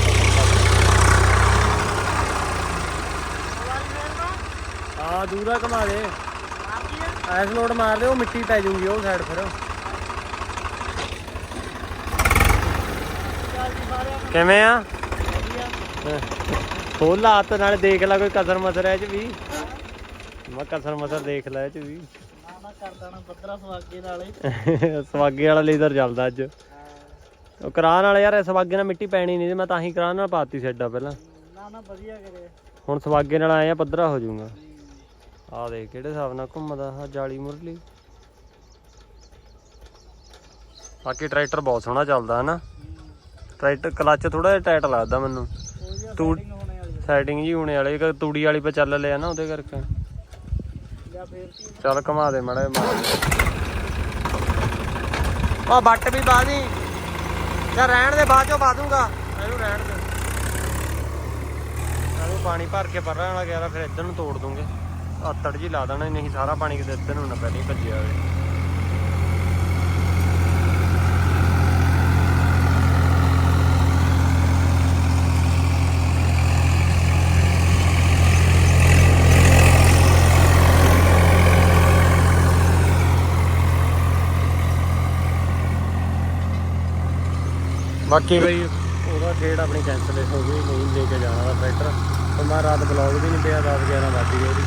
Speaker 1: ਆ ਦੂਰਾ ਘਮਾ ਦੇ। ਐਸ ਲੋਡ ਮਾਰ ਦੇ, ਉਹ ਮਿੱਟੀ ਪੈ ਜੂਗੀ, ਉਹ ਸਾਈਡ ਫਿਰ। ਕਿਵੇਂ ਆ? ਖੋਲ ਹੱਥ ਨਾਲ ਦੇਖ ਲੈ, ਕੋਈ ਕਸਰ ਮਸਰ ਹੈ ਚ ਵੀ। ਮੈਂ ਕਸਰ ਮਸਰ ਦੇਖ ਲੈ ਚ ਵੀ।
Speaker 2: ਬੱਦਰਾ ਸਵਾਗੇ ਨਾਲੇ।
Speaker 1: ਸਵਾਗੇ ਵਾਲਾ ਲੇਜ਼ਰ ਚੱਲਦਾ ਅੱਜ। ਉਹ ਕਰਾਨ ਵਾਲਾ ਯਾਰ ਸਵਾਗੇ ਨਾਲ ਮਿੱਟੀ ਪੈਣੀ ਨਹੀਂ ਤੇ ਮੈਂ ਤਾਂ ਹੀ ਕਰਾਨ ਨਾਲ ਪਾਤੀ ਸੈੱਡਾ ਪਹਿਲਾਂ।
Speaker 2: ਨਾ ਨਾ ਵਧੀਆ ਕਰੇ
Speaker 1: ਹੁਣ ਸਵਾਗੇ ਨਾਲ ਆਏ ਆ ਪੱਧਰਾ ਹੋ ਜਾਊਗਾ। ਆ ਦੇਖ ਕਿਹੜੇ ਹਿਸਾਬ ਨਾਲ ਘੁੰਮਦਾ ਆ ਜਾਲੀ ਮੁਰਲੀ। ਬਾਕੀ ਟਰੈਕਟਰ ਬਹੁਤ ਸੋਹਣਾ ਚੱਲਦਾ ਹਨਾ? ਟਰੈਕਟਰ ਕਲੱਚ ਥੋੜਾ ਜਿਹਾ ਟਾਈਟ ਲੱਗਦਾ ਮੈਨੂੰ। ਤੂੰ- ਸੈਟਿੰਗ ਜੀ ਹੋਣੇ ਵਾਲੇ ਤੂੜੀ ਵਾਲੀ ਪੇ ਚੱਲ ਲਿਆ ਨਾ ਉਹਦੇ ਕਰਕੇ। ਚੱਲ ਘਮਾ ਦੇ ਮੜਾ ਮਾਰ ਆ ਬੱਟ ਵੀ ਪਾ ਦੀ। ਜਾਂ ਰਹਿਣ ਦੇ ਬਾਅਦ ਚੋਂ ਪਾ ਦੂੰਗਾ। ਇਹਨੂੰ ਰਹਿਣ ਦੇ। ਇਹਨੂੰ ਪਾਣੀ ਭਰ ਕੇ ਪਰਾਂ ਵਾਲਾ ਗਿਆ ਫਿਰ ਇੱਧਰ ਨੂੰ ਤੋੜ ਦੂੰਗੇ। ਆਤੜ ਜੀ ਲਾ ਦੇਣਾ ਨਹੀਂ ਸਾਰਾ ਪਾਣੀ ਕਿਤੇ ਇੱਧਰ ਨੂੰ ਨਾ ਪਹਿਲਾਂ ਭੱਜਿਆ ਹੋਵੇ। ਬਾਕੀ ਬਈ, ਉਹਦਾ ਖੇਡ ਆਪਣੀ ਕੈਂਸਲ ਹੋ ਗਈ, ਨਹੀਂ ਲੈ ਕੇ ਜਾਣਾ ਦਾ ਟਰੈਕਟਰ ਤੇ ਮੈਂ ਰਾਤ ਬਲੌਗ ਵੀ ਨਹੀਂ ਪਿਆ 10 11 ਵੱਜ ਗਏ ਉਹਦੀ।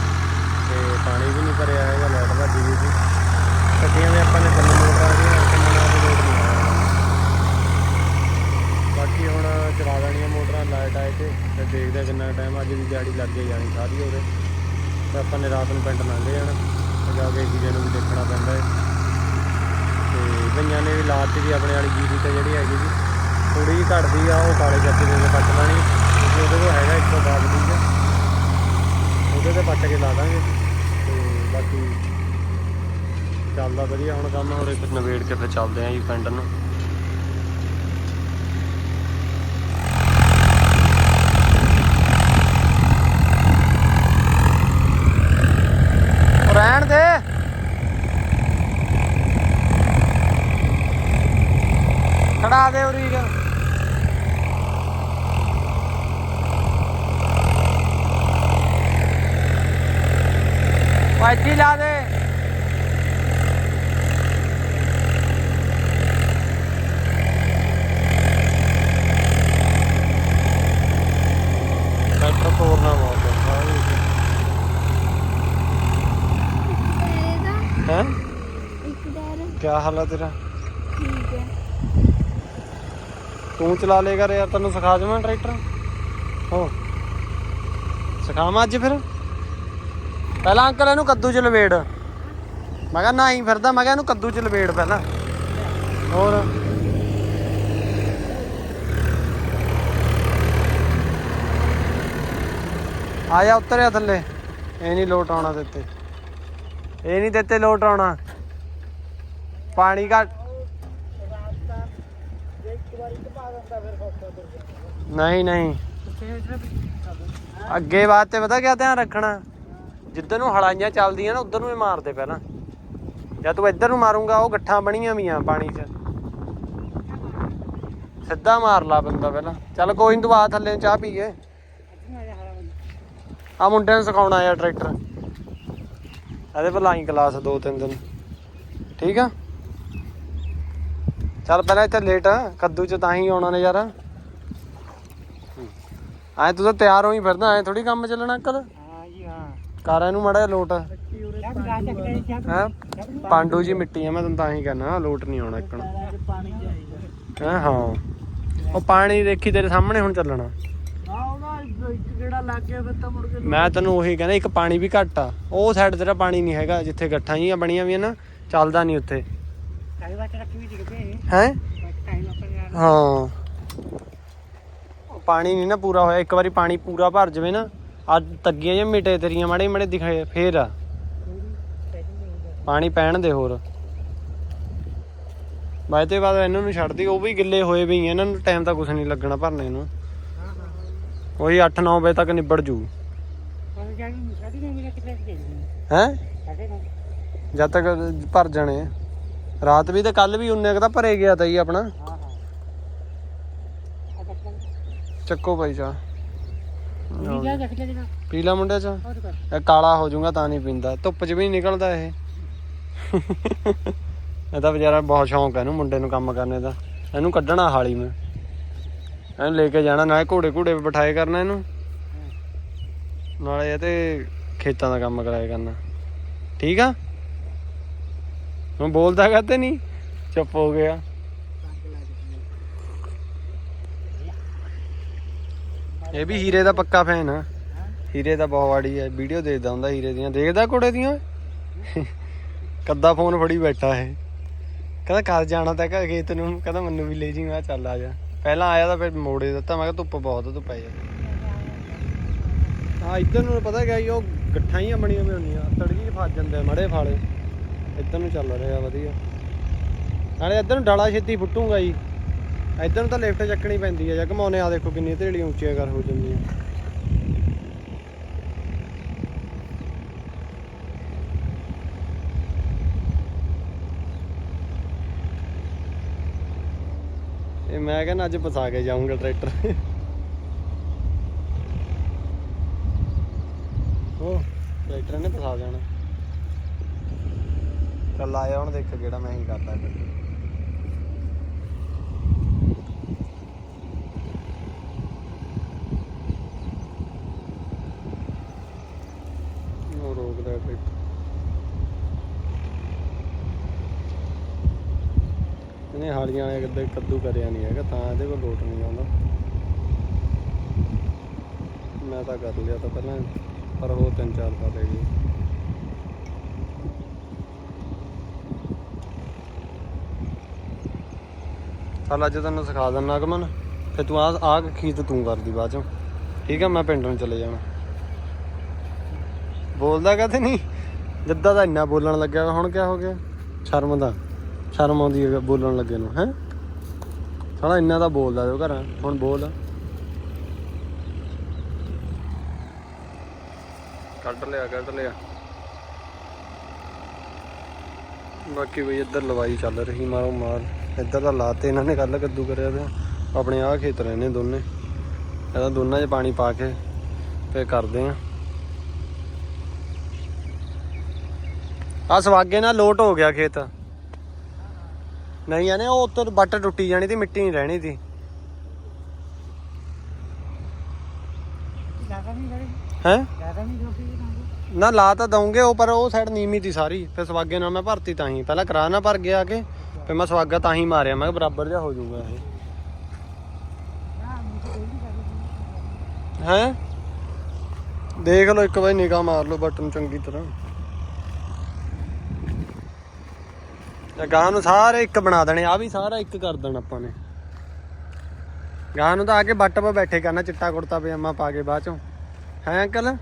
Speaker 1: ਤੇ ਪਾਣੀ ਵੀ ਨਹੀਂ ਭਰਿਆ ਹੈਗਾ ਲਾਈਟ ਭੱਜ ਗਈ ਸੀ। ਗੱਡੀਆਂ ਦੇ ਆਪਾਂ ਨੇ ਤਿੰਨ ਮੋਟਰ ਆ ਗਈਆਂ ਕਿੰਨਾ ਦੇ ਲੋਡ ਨਹੀਂ ਆਇਆ। ਬਾਕੀ ਹੁਣ ਚਲਾ ਦੇਣੀਆਂ ਮੋਟਰਾਂ ਲਾਈਟ ਆਏ ਤੇ ਤੇ ਦੇਖਦੇ ਹਾਂ ਕਿੰਨਾ ਟਾਈਮ ਅੱਜ ਦੀ ਦਿਹਾੜੀ ਲੱਗ ਗਈ ਜਾਣੀ ਸਾਰੀ ਉਹਦੇ। ਤੇ ਆਪਾਂ ਨੇ ਰਾਤ ਨੂੰ ਪਿੰਡ ਲੰਘ ਜਾਣਾ, ਤੇ ਜਾ ਕੇ ਜੀਜੇ ਨੂੰ ਵੀ ਦੇਖਣਾ ਪੈਂਦਾ ਹੈ। ਤੇ ਕਈਆਂ ਨੇ ਵੀ ਲਾਤ ਵੀ ਆਪਣੇ ਵਾਲੀ ਜੀਰੀ ਤੇ ਜਿਹੜੀ ਹੈਗੀ ਜੀ ਥੋੜੀ ਜਿਹੀ ਘਟਦੀ ਆ, ਉਹ ਕਾਲੇ ਚਾਚੇ ਦੇ ਵਿੱਚ ਪੱਟ ਲਾਣੀ। ਕਿਉਂਕਿ ਉਹਦੇ ਕੋਲ ਹੈਗਾ 110 ਦੀ ਉਹਦੇ ਤੇ ਪੱਟ ਕੇ ਲਾ ਦਾਂਗੇ। ਤੇ ਬਾਕੀ ਚੱਲਦਾ ਵਧੀਆ ਹੁਣ ਕੰਮ, ਹੋਰ ਇੱਕ ਨਵੇੜ ਕੇ ਫਿਰ ਚੱਲਦੇ ਆਂ ਜੀ ਫੈਂਡਰ ਨੂੰ। ਰਹਿਣ ਦੇ। ਖੜਾ ਦੇ ਉਰੀ ਜਾ ਵਾਜੀ ਲਾ ਦੇ। ਟਰੈਕਟਰ ਤੋੜਨਾ ਬਹੁਤ ਔਖਾ ਹੈ। ਹੈ?
Speaker 3: ਇੱਕ ਦਰ
Speaker 1: ਕੀ ਹਾਲ ਹੈ ਤੇਰਾ?
Speaker 3: ਠੀਕ ਹੈ।
Speaker 1: ਤੂੰ ਚਲਾ ਲੇਗਾ ਯਾਰ ਤੈਨੂੰ ਸਿਖਾ ਦੇਵਾਂ ਟਰੈਕਟਰ। ਹੋ ਸਿਖਾਵਾਂ ਅੱਜ ਫਿਰ? ਪਹਿਲਾਂ ਅੰਕਲ ਇਹਨੂੰ ਕੱਦੂ ਚ ਲਵੇੜ। ਮੈਂ ਕਿਹਾ ਨਾ ਹੀ ਫਿਰਦਾ, ਮੈਂ ਕਿਹਾ ਇਹਨੂੰ ਕੱਦੂ ਚ ਲਵੇੜ ਪਹਿਲਾਂ। ਹੋਰ? ਆਇਆ ਉਤਰਿਆ ਥੱਲੇ। ਇਹ ਨਹੀਂ ਲੋਟ ਆਉਣਾ ਦਿੱਤੇ ਇਹ ਨਹੀਂ ਦਿੱਤੇ ਲੋਟ ਆਉਣਾ। ਪਾਣੀ ਘੱਟ। ਨਹੀਂ ਨਹੀਂ। ਅੱਗੇ ਬਾਤ ਤੇ ਪਤਾ ਕਿਆ ਧਿਆਨ ਰੱਖਣਾ। ਜਿੱਧਰ ਨੂੰ ਹੜਾਈਆਂ ਚੱਲਦੀਆਂ ਨਾ, ਉਧਰ ਨੂੰ ਹੀ ਮਾਰਦੇ ਪਹਿਲਾਂ। ਜਾਂ ਤੂੰ ਇੱਧਰ ਨੂੰ ਮਾਰੂੰਗਾ, ਉਹ ਗੱਠਾਂ ਬਣੀਆਂ ਵੀਆਂ ਪਾਣੀ 'ਚ। ਸਿੱਧਾ ਮਾਰ ਲਾ ਬੰਦਾ ਪਹਿਲਾਂ। ਚੱਲ ਕੋਈ ਨੀ, ਤੂੰ ਆ ਥੱਲੇ ਚਾਹ ਪੀ ਕੇ ਆ ਮੁੰਡੇ ਨੂੰ ਸਿਖਾਉਣਾ ਯਾਰ ਟਰੈਕਟਰ। ਇਹਦੇ ਪਰ ਲਾਈ ਕਲਾਸ ਦੋ ਤਿੰਨ ਦਿਨ। ਠੀਕ ਆ? ਚੱਲ ਪਹਿਲਾਂ ਇੱਥੇ ਲੇਟ ਆ, ਕੱਦੂ ਚ ਤਾਂ ਹੀ ਆਉਣਾ ਨੇ ਯਾਰ ਐ ਤੂੰ ਤਾਂ ਤਿਆਰ ਹੋਈ ਫਿਰਦਾ, ਐ ਥੋੜੀ ਕੰਮ ਚੱਲਣਾ ਅੰਕਲ। ਕਰ ਇਹਨੂੰ ਮੜਾ ਲੋਟ। ਹੈ? ਪਾਂਡੂ ਜੀ ਮਿੱਟੀ ਆ, ਮੈਂ ਤੈਨੂੰ ਤਾਂ ਹੀ ਕਹਿਣਾ ਲੋਟ ਨਹੀਂ ਆਉਣਾ ਇੱਕਣ।
Speaker 2: ਚ
Speaker 1: ਹਾਂ। ਉਹ ਪਾਣੀ ਦੇਖੀ ਤੇਰੇ ਸਾਹਮਣੇ ਹੁਣ ਚੱਲਣਾ।
Speaker 2: ਇੱਕ
Speaker 1: ਮੈਂ ਤੈਨੂੰ ਉਹੀ ਕਹਿੰਦਾ ਇੱਕ ਪਾਣੀ ਵੀ ਘੱਟ ਆ। ਉਹ ਸਾਈਡ ਤੇਰਾ ਪਾਣੀ ਨਹੀਂ ਹੈਗਾ, ਜਿੱਥੇ ਗੱਠਾਂ ਜੀਆਂ ਬਣੀਆਂ ਵੀ ਨਾ, ਚੱਲਦਾ ਨਹੀਂ ਉੱਥੇ। ਹੈ? ਹਾਂ। ਪਾਣੀ ਨਹੀਂ ਨਾ ਪੂਰਾ ਹੋਇਆ, ਇੱਕ ਵਾਰੀ ਪਾਣੀ ਪੂਰਾ ਭਰ ਜਾਵੇ ਨਾ। ਅੱਜ ਤੱਗੀਆਂ ਜਿਹੀਆਂ ਮਿਟੇ ਤੇਰੀਆਂ, ਮਾੜੇ ਮਾੜੇ ਦਿਖਾਏ ਫੇਰ। ਆ ਪਾਣੀ ਪੈਣ ਦੇ ਹੋਰ। ਬਾਅਦ ਤੇ ਬਾਅਦ ਇਹਨਾਂ ਨੂੰ ਛੱਡਦੀ ਉਹ ਵੀ ਗਿੱਲੇ ਹੋਏ ਵੀ ਇਹਨਾਂ ਨੂੰ ਟਾਈਮ ਤਾਂ ਕੁਝ ਨਹੀਂ ਲੱਗਣਾ ਭਰਨੇ ਨੂੰ। ਉਹੀ 8-9 ਵਜੇ ਤੱਕ ਨਿਬੜ ਜੂ। ਹੈ? ਜਦ ਤੱਕ ਭਰ ਜਾਣੇ ਰਾਤ ਵੀ ਤੇ ਕੱਲ ਵੀ ਉਨੇ ਕੁ ਭਰੇ ਗਿਆ ਤਾ ਜੀ ਆਪਣਾ। ਚੱਕੋ ਭਾਈ ਚਾ
Speaker 2: ਜਾ
Speaker 1: ਪੀਲਾ ਮੁੰਡਿਆ ਚਾ?
Speaker 2: ਕਰ।
Speaker 1: ਇਹ ਕਾਲਾ ਹੋ ਜਾਊਗਾ ਤਾਂ ਨਹੀਂ ਪੀਂਦਾ। ਧੁੱਪ 'ਚ ਵੀ ਨਹੀਂ ਨਿਕਲਦਾ ਇਹ। ਇਹ ਤਾਂ ਵਿਚਾਰਾ ਬਹੁਤ ਸ਼ੌਂਕ ਹੈ ਇਹਨੂੰ ਮੁੰਡੇ ਨੂੰ ਕੰਮ ਕਰਨੇ ਦਾ। ਇਹਨੂੰ ਕੱਢਣਾ ਹਾਲੀ ਮੈਂ। ਇਹਨੂੰ ਲੈ ਕੇ ਜਾਣਾ ਨਾਲੇ ਘੋੜੇ ਘੋੜੇ ਬਿਠਾਏ ਕਰਨਾ ਇਹਨੂੰ। ਨਾਲੇ ਇਹ ਤੇ ਖੇਤਾਂ ਦਾ ਕੰਮ ਕਰਾਏ ਕਰਨਾ। ਠੀਕ ਆ? ਹੁਣ ਬੋਲਦਾ ਕਹਤੇ ਨਹੀਂ? ਚੁੱਪ ਹੋ ਗਿਆ। ਇਹ ਵੀ ਹੀਰੇ ਦਾ ਪੱਕਾ ਫੈਨ ਆ। ਹੀਰੇ ਦਾ ਬਹੁਤ ਵਾੜੀ ਹੈ ਵੀਡੀਓ ਦੇਖਦਾ ਹੁੰਦਾ ਹੀਰੇ ਦੀਆਂ। ਦੇਖਦਾ ਘੋੜੇ ਦੀਆਂ? ਕੱਦਾ ਫੋਨ ਫੜੀ ਬੈਠਾ ਹੈ ਕਹਿੰਦਾ ਘਰ ਜਾਣਾ ਤਾਂ ਕਿ ਖੇਤ ਨੂੰ। ਕਹਿੰਦਾ ਮੈਨੂੰ ਵੀ ਲੈ ਜੀ, ਮੈਂ ਕਿਹਾ ਚੱਲ ਆ ਜਾ। ਪਹਿਲਾਂ ਆਇਆ ਤਾਂ ਫਿਰ ਮੋੜੇ ਦਿੱਤਾ ਮੈਂ ਕਿਹਾ ਧੁੱਪ ਬਹੁਤ ਧੁੱਪ ਪੈ ਜਾ ਇੱਧਰ ਨੂੰ ਪਤਾ ਕਿਆ ਜੀ, ਉਹ ਗੱਠਾਂ ਹੀ ਬਣੀਆਂ ਹੋਈਆਂ ਹੁੰਦੀਆਂ। ਤੜਕੀ 'ਚ ਫਸ ਜਾਂਦੇ ਆ, ਮੜੇ ਫਾਲੇ। ਇੱਧਰ ਨੂੰ ਚੱਲ ਰਿਹਾ ਵਧੀਆ। ਨਾਲੇ ਇੱਧਰ ਨੂੰ ਡਾਲਾ ਛੇਤੀ ਫੁੱਟੂਗਾ ਜੀ। ਇੱਧਰ ਨੂੰ ਤਾਂ ਲਿਫਟ ਚੱਕਣੀ ਪੈਂਦੀ ਹੈ ਜਾਂ ਘਮਾਉਨੇ ਆ ਦੇਖੋ ਕਿੰਨੀ ਢੇੜੀਆਂ ਉੱਚੀਆਂ ਕਰ ਹੋ ਜਾਂਦੀਆਂ। ਇਹ ਮੈਂ ਕਹਿੰਦਾ ਅੱਜ ਫਸਾ ਕੇ ਜਾਊਂਗਾ ਟਰੈਕਟਰ। ਉਹ ਟਰੈਕਟਰ ਨੇ ਫਸਾ ਜਾਣਾ। ਚੱਲ ਆਇਆ ਹੁਣ ਦੇਖ ਕਿਹੜਾ ਮੈਂ ਹੀ ਕਰਦਾ। ਫਿਰ ਉਹ ਰੋਕਦਾ ਟਰੈਕਟਰ ਇਹਨੇ ਵਾਲੇ ਕਦੇ ਕੱਦੂ ਕਰਿਆ ਨਹੀਂ ਹੈਗਾ, ਤਾਂ ਇਹਦੇ ਕੋਲ ਲੋਟ ਨਹੀਂ ਆਉਂਦਾ। ਮੈਂ ਤਾਂ ਕਰ ਲਿਆ ਤਾਂ ਪਹਿਲਾਂ, ਪਰ ਉਹ ਤਿੰਨ ਚਾਰ ਸਾਲ ਰਹਿ ਗਏ। ਚੱਲ ਅੱਜ ਤੈਨੂੰ ਸਿਖਾ ਦਿੰਦਾ ਅਗਮਨ ਫਿਰ ਤੂੰ ਆ ਆ ਖੀਤ ਤੂੰ ਕਰਦੀ ਬਾਅਦ ਚੋਂ। ਠੀਕ ਆ, ਮੈਂ ਪਿੰਡ ਨੂੰ ਚਲੇ ਜਾਣਾ। ਬੋਲਦਾ ਕਦੇ ਨਹੀਂ? ਜਿੱਦਾਂ ਦਾ ਇੰਨਾ ਬੋਲਣ ਲੱਗਿਆ, ਹੁਣ ਕਿਆ ਹੋ ਗਿਆ? ਸ਼ਰਮ ਦਾ। ਸ਼ਰਮ ਆਉਂਦੀ ਹੈ ਬੋਲਣ ਲੱਗੇ ਨੂੰ, ਹੈ? ਸਾਲਾ ਇੰਨਾ ਤਾਂ ਬੋਲਦਾ ਜੋ ਘਰਾਂ, ਹੁਣ ਬੋਲ। ਕੱਢ ਲਿਆ ਕੱਢ ਲਿਆ। ਬਾਕੀ ਬਈ ਇੱਧਰ ਲਵਾਈ ਚੱਲ ਰਹੀ, ਮਾਰੋ ਮਾਰ। ਇੱਧਰ ਤਾਂ ਲਾਤੇ ਇਹਨਾਂ ਨੇ ਕੱਲ ਕੱਦੂ ਕਰਿਆ ਤੇ ਆਪਣੇ ਆਹ ਖੇਤ ਰਹਿੰਦੇ ਦੋਨੇ। ਇਹਦਾ ਦੋਨਾਂ 'ਚ ਪਾਣੀ ਪਾ ਕੇ ਫੇਰ ਕਰਦੇ ਆ। ਆ ਸਵਾਗੇ ਨਾਲ ਲੋਟ ਹੋ ਗਿਆ ਖੇਤ। ਨਹੀਂ ਆਨੇ ਉਹ ਉੱਤਰ ਬੱਟ ਟੁੱਟੀ ਜਾਣੀ ਤੇ ਮਿੱਟੀ ਨਹੀਂ ਰਹਿਣੀ ਸੀ। ਹੈ? ਨਾ ਲਾ ਤਾਂ ਦਊਂਗੇ ਉਹ ਪਰ ਉਹ ਸਾਈਡ ਨੀਵੀਂ ਤੀ ਸਾਰੀ। ਫਿਰ ਸਵਾਗੇ ਨਾਲ ਮੈਂ ਭਰਤੀ ਤਾਂ ਹੀ। ਪਹਿਲਾਂ ਕਰਾ ਨਾ ਭਰ ਗਿਆ ਕਿ ਫਿਰ ਮੈਂ ਸਵਾਗਾ ਤਾਂ ਹੀ ਮਾਰਿਆ। ਮੈਂ ਕਿਹਾ ਬਰਾਬਰ ਜਿਹਾ ਹੋ ਜਾਊਗਾ ਇਹ। ਹੈ? ਦੇਖ ਲਓ ਇੱਕ ਵਾਰੀ ਨਿਗਾਹ ਮਾਰ ਲਓ ਬਟਨ ਚੰਗੀ ਤਰ੍ਹਾਂ। ਤੇ ਗਾਂ ਨੂੰ ਸਾਰੇ ਇੱਕ ਬਣਾ ਦੇਣੇ ਆ ਵੀ ਸਾਰਾ ਇੱਕ ਕਰ ਦੇਣਾ ਆਪਾਂ ਨੇ। ਗਾਂ ਨੂੰ ਤਾਂ ਆ ਕੇ ਬੱਟ 'ਤੇ ਬੈਠੇ ਕਰਨਾ, ਚਿੱਟਾ ਕੁੜਤਾ ਪਜਾਮਾ ਪਾ ਕੇ ਬਾਅਦ ਚੋਂ। ਹੈ ਅੰਕਲ?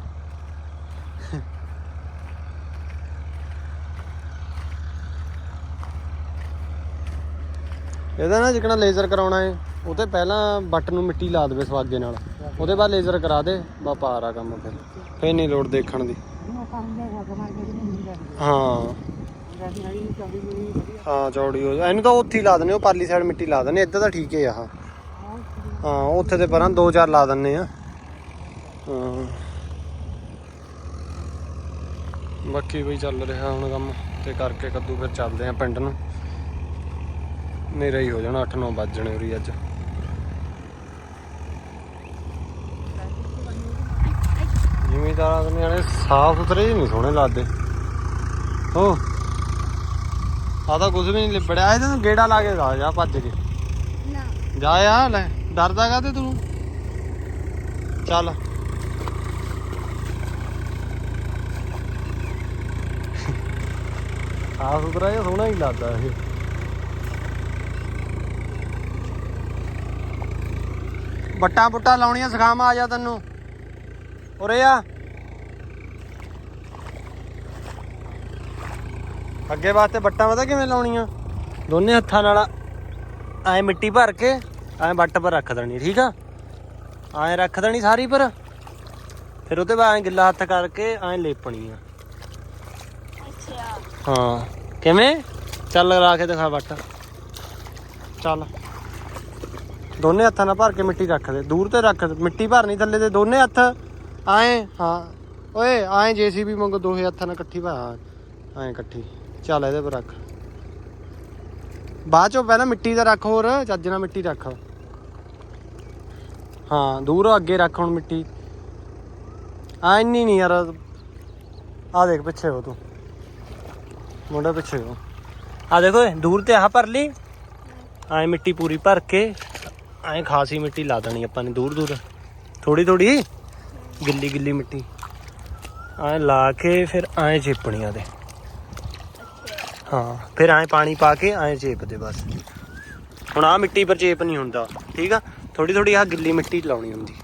Speaker 1: ਇਹਦਾ ਨਾ ਜਿਕਣਾ ਲੇਜ਼ਰ ਕਰਾਉਣਾ ਏ ਉਹ ਤੇ ਪਹਿਲਾਂ ਬੱਟ ਨੂੰ ਮਿੱਟੀ ਲਾ ਦੇਵੇ ਸਵਾਗੇ ਨਾਲ। ਉਹਦੇ ਬਾਅਦ ਲੇਜ਼ਰ ਕਰਾ ਦੇ, ਬਾ ਆ ਕੰਮ ਫਿਰ। ਫੇਰ ਨਹੀਂ ਲੋੜ ਦੇਖਣ ਦੀ।
Speaker 2: ਹਾਂ। ਕੰਮ ਦੇ ਨਹੀਂ ਚੌੜੀ ਮੇਰੀ ਵਧੀਆ
Speaker 1: ਹਾਂ ਚੌੜੀ ਹੋ ਇਹਨੂੰ ਤਾਂ ਉੱਥੇ ਹੀ ਲਾ ਦਨੇ ਉਹ ਪਰਲੀ ਸਾਈਡ ਮਿੱਟੀ ਲਾ ਦਨੇ ਇੱਧਰ ਤਾਂ ਠੀਕ ਹੈ ਆਹ। ਹਾਂ, ਉੱਥੇ ਤੇ ਪਰਾਂ ਦੋ ਚਾਰ ਲਾ ਦਿੰਨੇ ਆ ਹਾਂ। ਬਾਕੀ ਬਈ ਚੱਲ ਰਿਹਾ ਹੁਣ ਕੰਮ, ਤੇ ਕਰਕੇ ਕੱਦੂ ਫਿਰ ਚੱਲਦੇ ਆ ਪਿੰਡ ਨੂੰ। ਹਨੇਰਾ ਹੀ ਹੋ ਜਾਣਾ 8-9 ਵੱਜਣੇ ਉਰੀ ਅੱਜ। ਜ਼ਿਮੀਦਾਰਾਂ ਦੇ ਨਿਆਣੇ ਸਾਫ਼ ਸੁਥਰੇ ਜਿਹੇ ਨਹੀਂ ਸੋਹਣੇ ਲੱਗਦੇ। ਹੋ। ਆ ਤਾਂ ਕੁਝ ਵੀ ਨਹੀਂ ਲਿਬੜਿਆ। ਇਹਦੇ ਨੂੰ ਗੇੜਾ ਲਾ ਕੇ ਜਾ ਜਾ ਭੱਜ ਕੇ।
Speaker 3: ਨਾ।
Speaker 1: ਜਾ ਆ ਲੈ। ਡਰਦਾ ਕਾਤੇ ਤੂੰ? ਚੱਲ। ਸਾਫ਼ ਸੁਥਰਾ ਜਿਹਾ ਸੋਹਣਾ ਹੀ ਲੱਗਦਾ ਇਹ। ਬੱਟਾਂ ਬੁੱਟਾਂ ਲਾਉਣੀਆਂ ਸਿਖਾਵਾਂ ਆ ਜਾ ਤੈਨੂੰ। ਉਰੇ ਆ। ਅੱਗੇ ਵਾਸਤੇ ਬੱਟਾਂ ਪਤਾ ਕਿਵੇਂ ਲਾਉਣੀਆਂ? ਦੋਨੇ ਹੱਥਾਂ ਨਾਲ ਐ ਮਿੱਟੀ ਭਰ ਕੇ ਐ ਬੱਟ ਪਰ ਰੱਖ ਦੇਣੀ ਠੀਕ ਆ? ਐ ਰੱਖ ਦੇਣੀ ਸਾਰੀ ਪਰ। ਫਿਰ ਉਹਦੇ ਬਾਅਦ ਐ ਗਿੱਲਾ ਹੱਥ ਕਰਕੇ ਐ ਲੇਪਣੀ ਆ।
Speaker 3: ਅੱਛਾ।
Speaker 1: ਹਾਂ। ਕਿਵੇਂ? ਚੱਲ ਲਾ ਕੇ ਦਿਖਾ ਬੱਟ ਚੱਲ। ਦੋਨੇ ਹੱਥਾਂ ਨਾਲ ਭਰ ਕੇ ਮਿੱਟੀ ਰੱਖ ਦੇ। ਦੂਰ ਤੇ ਰੱਖ ਮਿੱਟੀ ਭਰਨੀ ਥੱਲੇ ਦੇ ਦੋਨੇ ਹੱਥ। ਐ ਹਾਂ। ਓਏ ਐ ਜੀਸੀਬੀ ਵਾਂਗੂ ਦੋਹੇ ਹੱਥਾਂ ਨਾਲ ਇਕੱਠੀ ਭਾ ਐ ਇਕੱਠੀ। ਚੱਲ ਇਹਦੇ ਪਰ ਰੱਖ। ਬਾਅਦ ਚੋਂ ਪਹਿਲਾਂ ਮਿੱਟੀ ਦਾ ਰੱਖ ਹੋਰ, ਚੱਜ ਨਾਲ ਮਿੱਟੀ ਰੱਖ। ਹਾਂ, ਦੂਰ ਅੱਗੇ ਰੱਖ ਹੁਣ ਮਿੱਟੀ। ਆ ਇੰਨੀ ਨਹੀਂ ਯਾਰ ਆ ਦੇਖ ਪਿੱਛੇ ਹੋ ਤੂੰ। ਮੁੰਡਾ ਪਿੱਛੇ ਹੋ। ਆ ਦੇਖੋ, ਦੂਰ ਤੇ ਆਹ ਭਰ ਲਈ ਐ ਮਿੱਟੀ ਪੂਰੀ ਭਰ ਕੇ ਐ ਖਾਸੀ ਮਿੱਟੀ ਲਾ ਦੇਣੀ ਆਪਾਂ ਨੇ ਦੂਰ ਦੂਰ। ਥੋੜੀ ਥੋੜੀ ਗਿੱਲੀ ਗਿੱਲੀ ਮਿੱਟੀ। ਐ ਲਾ ਕੇ ਫਿਰ ਐ ਚੇਪਣੀਆਂ ਦੇ ਹਾਂ। ਫਿਰ ਐ ਪਾਣੀ ਪਾ ਕੇ ਐ ਚੇਪ ਦੇ ਬਸ। ਹੁਣ ਆ ਮਿੱਟੀ ਪਰ ਚੇਪ ਨਹੀਂ ਹੁੰਦਾ, ਠੀਕ ਆ? ਥੋੜੀ ਥੋੜੀ ਆ ਗਿੱਲੀ ਮਿੱਟੀ ਲਾਉਣੀ ਹੁੰਦੀ।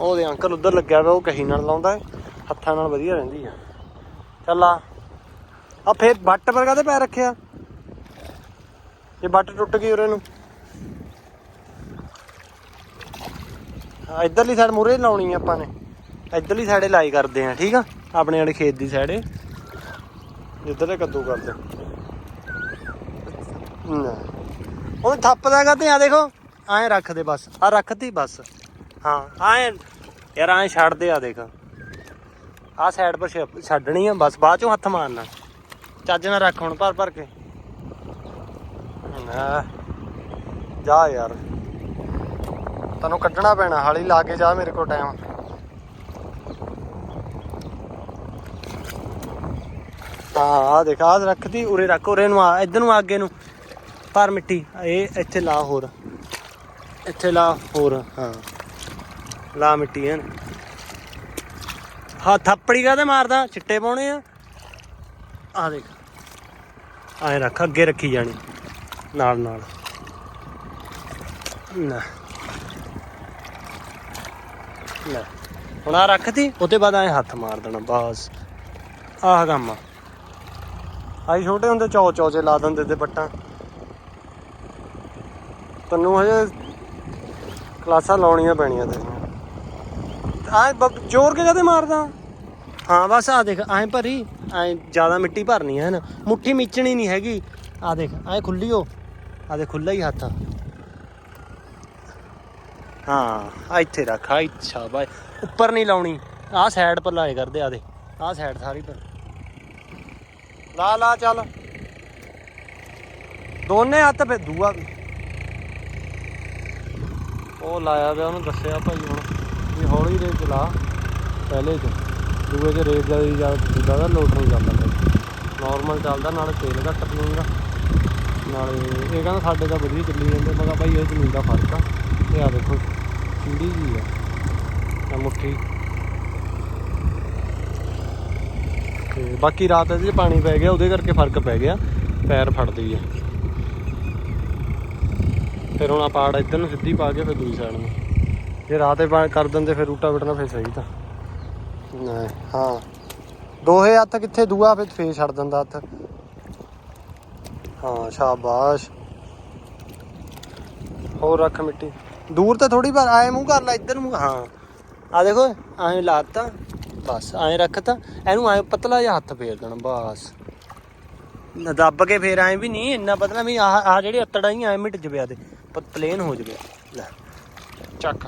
Speaker 1: ਉਹਦੇ ਅੰਕਲ ਉਧਰ ਲੱਗਿਆ ਵਾ, ਉਹ ਕਹੀ ਨਾਲ ਲਾਉਂਦਾ ਹੈ। ਹੱਥਾਂ ਨਾਲ ਵਧੀਆ ਰਹਿੰਦੀ ਆ। ਚੱਲ ਆ। ਆ ਫੇਰ ਬੱਟ ਪਰ ਕਾਹਦੇ ਪੈਰ ਰੱਖਿਆ? ਜੇ ਵੱਟ ਟੁੱਟ ਗਈ ਉਰੇ ਨੂੰ। ਆ ਇਧਰਲੀ ਸਾਈਡ ਮੂਰੇ ਲਾਉਣੀ ਆਪਾਂ ਨੇ। ਇਧਰਲੀ ਸਾਈਡੇ ਲਾਈ ਕਰਦੇ ਆ, ਠੀਕ ਆ? ਆਪਣੇ ਵਾਲੇ ਖੇਤ ਦੀ ਸਾਈਡੇ ਜਿੱਧਰ ਕੱਦੂ ਕਰਦੇ ਨਾ। ਉਹ ਥੱਪਦਾ ਕਾਤੇ ਆ ਦੇਖੋ। ਐਂ ਰੱਖ ਦੇ ਬਸ। ਆ ਰੱਖਤੀ ਬਸ। ਹਾਂ ਐਂ ਯਾਰ ਐਂ ਛੱਡ ਦੇ ਆ ਦੇਖ। ਆ ਸਾਈਡ ਪਰ ਛੱਡਣੀ ਆ ਬਸ, ਬਾਅਦ ਚੋਂ ਹੱਥ ਮਾਰਨਾ। ਚੱਜ ਨਾਲ ਰੱਖ ਹੁਣ ਭਰ ਭਰ ਕੇ। ਨਾ। ਜਾ ਯਾਰ। ਤੈਨੂੰ ਕੱਢਣਾ ਪੈਣਾ, ਹਾਲੀ ਲਾ ਕੇ ਜਾ ਮੇਰੇ ਕੋਲ ਟਾਈਮ। ਹਾਂ ਆ ਦੇਖ, ਆ ਰੱਖਦੀ, ਉਰੇ ਰੱਖ, ਉਰੇ ਨੂੰ ਆ, ਇੱਧਰ ਨੂੰ ਆ, ਅੱਗੇ ਨੂੰ। ਪਰ ਮਿੱਟੀ, ਇਹ ਇੱਥੇ ਲਾ ਹੋਰ। ਇੱਥੇ ਲਾ ਹੋਰ, ਹਾਂ। ਲਾ ਮਿੱਟੀ ਐਨ ਹਾਂ, ਥੱਪੜੀ ਕਾਹਦੇ ਮਾਰਦਾ? ਚਿੱਟੇ ਪਾਉਣੇ ਆ। ਆ ਦੇਖ। ਆਏ ਰੱਖ, ਅੱਗੇ ਰੱਖੀ ਜਾਣੀ। ਨਾਲ ਨਾਲ। ਨਾ। ਲੈ ਹੁਣ ਆ ਰੱਖਤੀ, ਉਹਦੇ ਬਾਅਦ ਐ ਹੱਥ ਮਾਰ ਦੇਣਾ, ਬਸ। ਆਹ ਕੰਮ ਆ। ਆਈ ਛੋਟੇ ਹੁੰਦੇ ਚੌ ਚੌ ਚ ਲਾ ਦਿੰਦੇ ਤੇ ਪੱਟਾਂ ਤੈਨੂੰ ਹਜੇ ਕਲਾਸਾਂ ਲਾਉਣੀਆਂ ਪੈਣੀਆਂ ਤੈਨੂੰ ਆਏ ਜ਼ੋਰ ਕੇ ਕਦੇ ਮਾਰਦਾ? ਹਾਂ ਬਸ ਆ ਦੇਖ ਐਂ ਭਰੀ ਐਂ ਜ਼ਿਆਦਾ ਮਿੱਟੀ ਭਰਨੀ ਹੈ ਨਾ। ਮੁੱਠੀ ਮੀਚਣੀ ਨਹੀਂ ਹੈਗੀ। ਆ ਦੇਖ ਐਂ ਖੁੱਲੀ ਹੋ ਆ ਦੇ ਖੁੱਲਾ ਹੀ ਹੱਥ ਆ। ਹਾਂ ਆ ਇੱਥੇ ਰੱਖ। ਆ ਇੱਛਾ ਬਾਈ ਉੱਪਰ ਨਹੀਂ ਲਾਉਣੀ। ਆਹ ਸਾਈਡ ਪਰ ਲਾਏ ਕਰਦੇ ਆ ਦੇ ਆਹ ਸਾਈਡ ਸਾਰੀ ਪਰ। ਲਾ ਲਾ, ਚੱਲ। ਦੋਨੇ ਹੱਥ ਫੇ ਦੂਆ ਵੀ। ਉਹ ਲਾਇਆ ਪਿਆ, ਉਹਨੂੰ ਦੱਸਿਆ ਭਾਈ ਹੁਣ ਵੀ ਹੌਲੀ ਰੇਟ ਚਲਾ, ਪਹਿਲੇ ਚ। ਦੂਏ ਚ ਰੇਟ ਜ਼ਿਆਦਾ ਜ਼ਿਆਦਾ ਦਾ ਲੋਡ ਨਹੀਂ ਜਾਂਦਾ ਨਾਰਮਲ ਚੱਲਦਾ, ਨਾਲ ਤੇਲ ਘੱਟ ਪੀਊਂਗਾ। ਨਾਲੇ ਇਹ ਕਹਿੰਦਾ ਸਾਡੇ ਤਾਂ ਵਧੀਆ ਚੱਲੀ ਜਾਂਦੇ, ਮੈਂ ਕਿਹਾ ਭਾਈ ਇਹ ਜ਼ਮੀਨ ਦਾ ਫ਼ਰਕ ਆ। ਇਹ ਆ ਦੇਖੋ, ਚਿੜੀ ਜੀ ਆ। ਆ ਮੁੱਠੀ ਤੇ ਬਾਕੀ ਰਾਤ ਇਹਦੇ 'ਚ ਪਾਣੀ ਪੈ ਗਿਆ, ਉਹਦੇ ਕਰਕੇ ਫ਼ਰਕ ਪੈ ਗਿਆ, ਪੈਰ ਫੜਦੀ ਆ। ਫਿਰ ਹੁਣ ਆ ਪਾੜ ਇੱਧਰ ਨੂੰ ਸਿੱਧੀ ਪਾ ਕੇ ਫਿਰ ਦੂਜੀ ਸਾਈਡ ਨੂੰ। ਜੇ ਰਾਤੇ ਕਰ ਦਿੰਦੇ ਫਿਰ ਰੂਟਾ ਵਟਣਾ ਫਿਰ ਸਹੀ ਤਾਂ। ਨਹੀਂ, ਹਾਂ। ਦੋਹੇ ਹੱਥ ਕਿੱਥੇ, ਦੂਆ ਫਿਰ ਫੇਰ ਛੱਡ ਦਿੰਦਾ ਹੱਥ। ਹਾਂ, ਸ਼ਾਬਾਸ਼। ਹੋਰ ਰੱਖ ਮਿੱਟੀ। ਦੂਰ ਤਾਂ ਥੋੜੀ ਬਾਰ ਆਏ ਮੂੰਹ ਕਰ ਲੈ, ਇੱਧਰ ਮੂੰਹ ਹਾਂ। ਆ ਦੇਖੋ, ਐਂ ਲਾਤਾ ਬਸ ਐਂ ਰੱਖਤਾ ਇਹਨੂੰ ਐਂ ਪਤਲਾ ਜਿਹਾ ਹੱਥ ਫੇਰ ਦੇਣਾ ਬਸ ਦੱਬ ਕੇ ਫੇਰ ਐਂ ਵੀ ਨਹੀਂ ਇੰਨਾ ਪਤਲਾ ਵੀ ਆਹ ਆ ਜਿਹੜੇ ਅਤੜਾ ਹੀ ਐਂ ਮਿਟ ਜਵਿਆ ਦੇ ਪਲੇਨ ਹੋ ਜਵੇ ਲੈ ਚੱਕ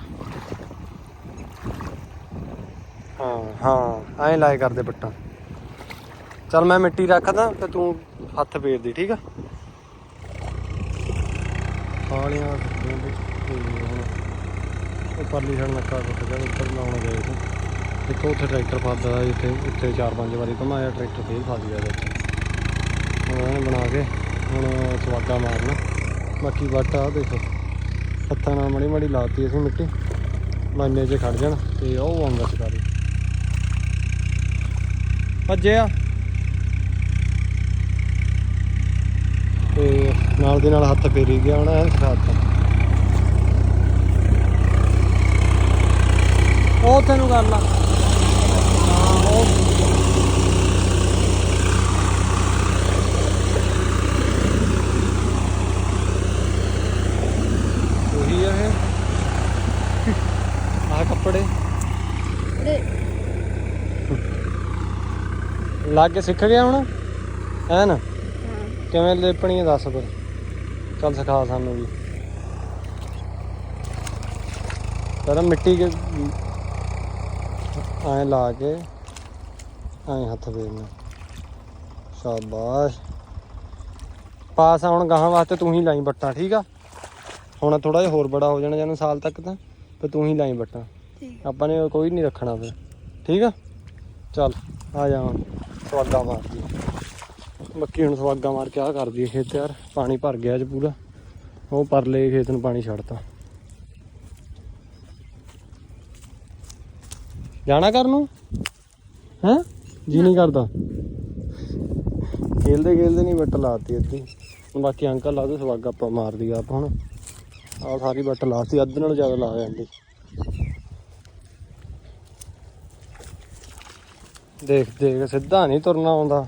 Speaker 1: ਹਾਂ ਹਾਂ ਐਂ ਲਾਏ ਕਰਦੇ ਬੱਟਾਂ ਚੱਲ ਮੈਂ ਮਿੱਟੀ ਰੱਖਦਾ ਤੇ ਤੂੰ ਹੱਥ ਫੇਰ ਦੇ ਠੀਕ ਆ ਸਾਲੀਆਂ ਫਿਰਦੀਆਂ ਤੇ ਉਹ ਪਰਲੀ ਸਾਈਡ ਨੱਕਾ ਟੁੱਟ ਗਿਆ ਉੱਪਰ ਲਾਉਣ ਗਏ ਸੀ ਦੇਖੋ, ਉੱਥੇ ਟਰੈਕਟਰ ਫਸਦਾ ਜਿੱਥੇ, ਉੱਥੇ ਚਾਰ ਪੰਜ ਵਾਰੀ ਘਮਾਇਆ, ਟਰੈਕਟਰ ਫੇਰ ਫਸ ਗਿਆ ਵਿੱਚ। ਹੁਣ ਇਹਨੇ ਬਣਾ ਕੇ ਹੁਣ ਸਵਾਗਾ ਮਾਰਨਾ। ਬਾਕੀ ਵੱਟ ਆ, ਦੇਖੋ। ਹੱਥਾਂ ਨਾਲ ਮੜੀ ਮੜੀ ਲਾਤੀ ਅਸੀਂ ਮਿੱਟੀ। ਲਾਈਨੇ 'ਚ ਖੜ ਜਾਣ ਤੇ ਉਹ ਆਉਂਦਾ ਸ਼ਿਕਾਰੀ। ਭੱਜਿਆ ਤੇ ਨਾਲ ਦੇ ਨਾਲ ਹੱਥ ਫੇਰੀ ਗਿਆ ਹੁਣ ਐਨ ਸਿਖਾਤਾ ਉਹ ਤੈਨੂੰ ਕਰ ਲਾ ਹਾਂ ਉਹ ਉਹੀ ਆ ਇਹ ਆਹ ਕੱਪੜੇ ਲੱਗ ਕੇ ਸਿੱਖ ਗਿਆ ਹੁਣ ਐ ਨਾ? ਕਿਵੇਂ ਲੇਪਣੀ ਆ ਦੱਸ ਫਿਰ। ਚੱਲ ਸਿਖਾ ਸਾਨੂੰ ਵੀ। ਪਹਿਲਾਂ ਮਿੱਟੀ ਕੇ ਐਂ ਲਾ ਕੇ ਐਂ ਹੱਥ ਫੇਰਨਾ ਸ਼ਾਬਾਸ਼। ਪਾਸ ਆ ਹੁਣ ਗਾਹਾਂ ਵਾਸਤੇ ਤੂੰ ਹੀ ਲਾਈ ਬੱਟਾ ਠੀਕ ਆ? ਹੁਣ ਥੋੜਾ ਜਿਹਾ ਹੋਰ ਬੜਾ ਹੋ ਜਾਣਾ ਜਾਨੂੰ ਸਾਲ ਤੱਕ ਤਾਂ ਤੇ ਤੂੰ ਹੀ ਲਾਈ ਬੱਟਾ।
Speaker 3: ਠੀਕ।
Speaker 1: ਆਪਾਂ ਨੇ ਕੋਈ ਨਹੀਂ ਰੱਖਣਾ ਫਿਰ। ਠੀਕ ਆ? ਚੱਲ ਆ ਜਾ ਹੁਣ। ਸਵਾਗਾ ਮਾਰਦੀ। ਮੱਕੀ ਹੁਣ ਸਵਾਗਾ ਮਾਰ ਕੇ ਆ ਕਰਦੀ ਹੈ ਖੇਤ ਯਾਰ ਪਾਣੀ ਭਰ ਗਿਆ ਅੱਜ ਪੂਰਾ। ਉਹ ਪਰਲੇ ਖੇਤ ਨੂੰ ਪਾਣੀ ਛੱਡਤਾ। ਜਾਣਾ ਕਰ ਨੂੰ? ਹੈ? ਜੀ ਨਹੀਂ ਕਰਦਾ। ਖੇਲਦੇ ਖੇਲਦੇ ਨਹੀਂ ਬੱਟ ਲਾਤੀ ਅੱਧੀ। ਬਾਕੀ ਅੰਕਲ ਲਾ ਦੇ, ਸਵਾਗਾ ਆਪਾਂ ਮਾਰਦੀ ਆਪਾਂ ਹੁਣ। ਆਹ ਸਾਰੀ ਬੱਟ ਲਾਤੀ, ਅੱਧ ਨਾਲੋਂ ਜ਼ਿਆਦਾ ਲਾ ਜਾਂਦੀ ਦੇਖ ਦੇਖ ਸਿੱਧਾ ਨਹੀਂ ਤੁਰਨਾ ਆਉਂਦਾ।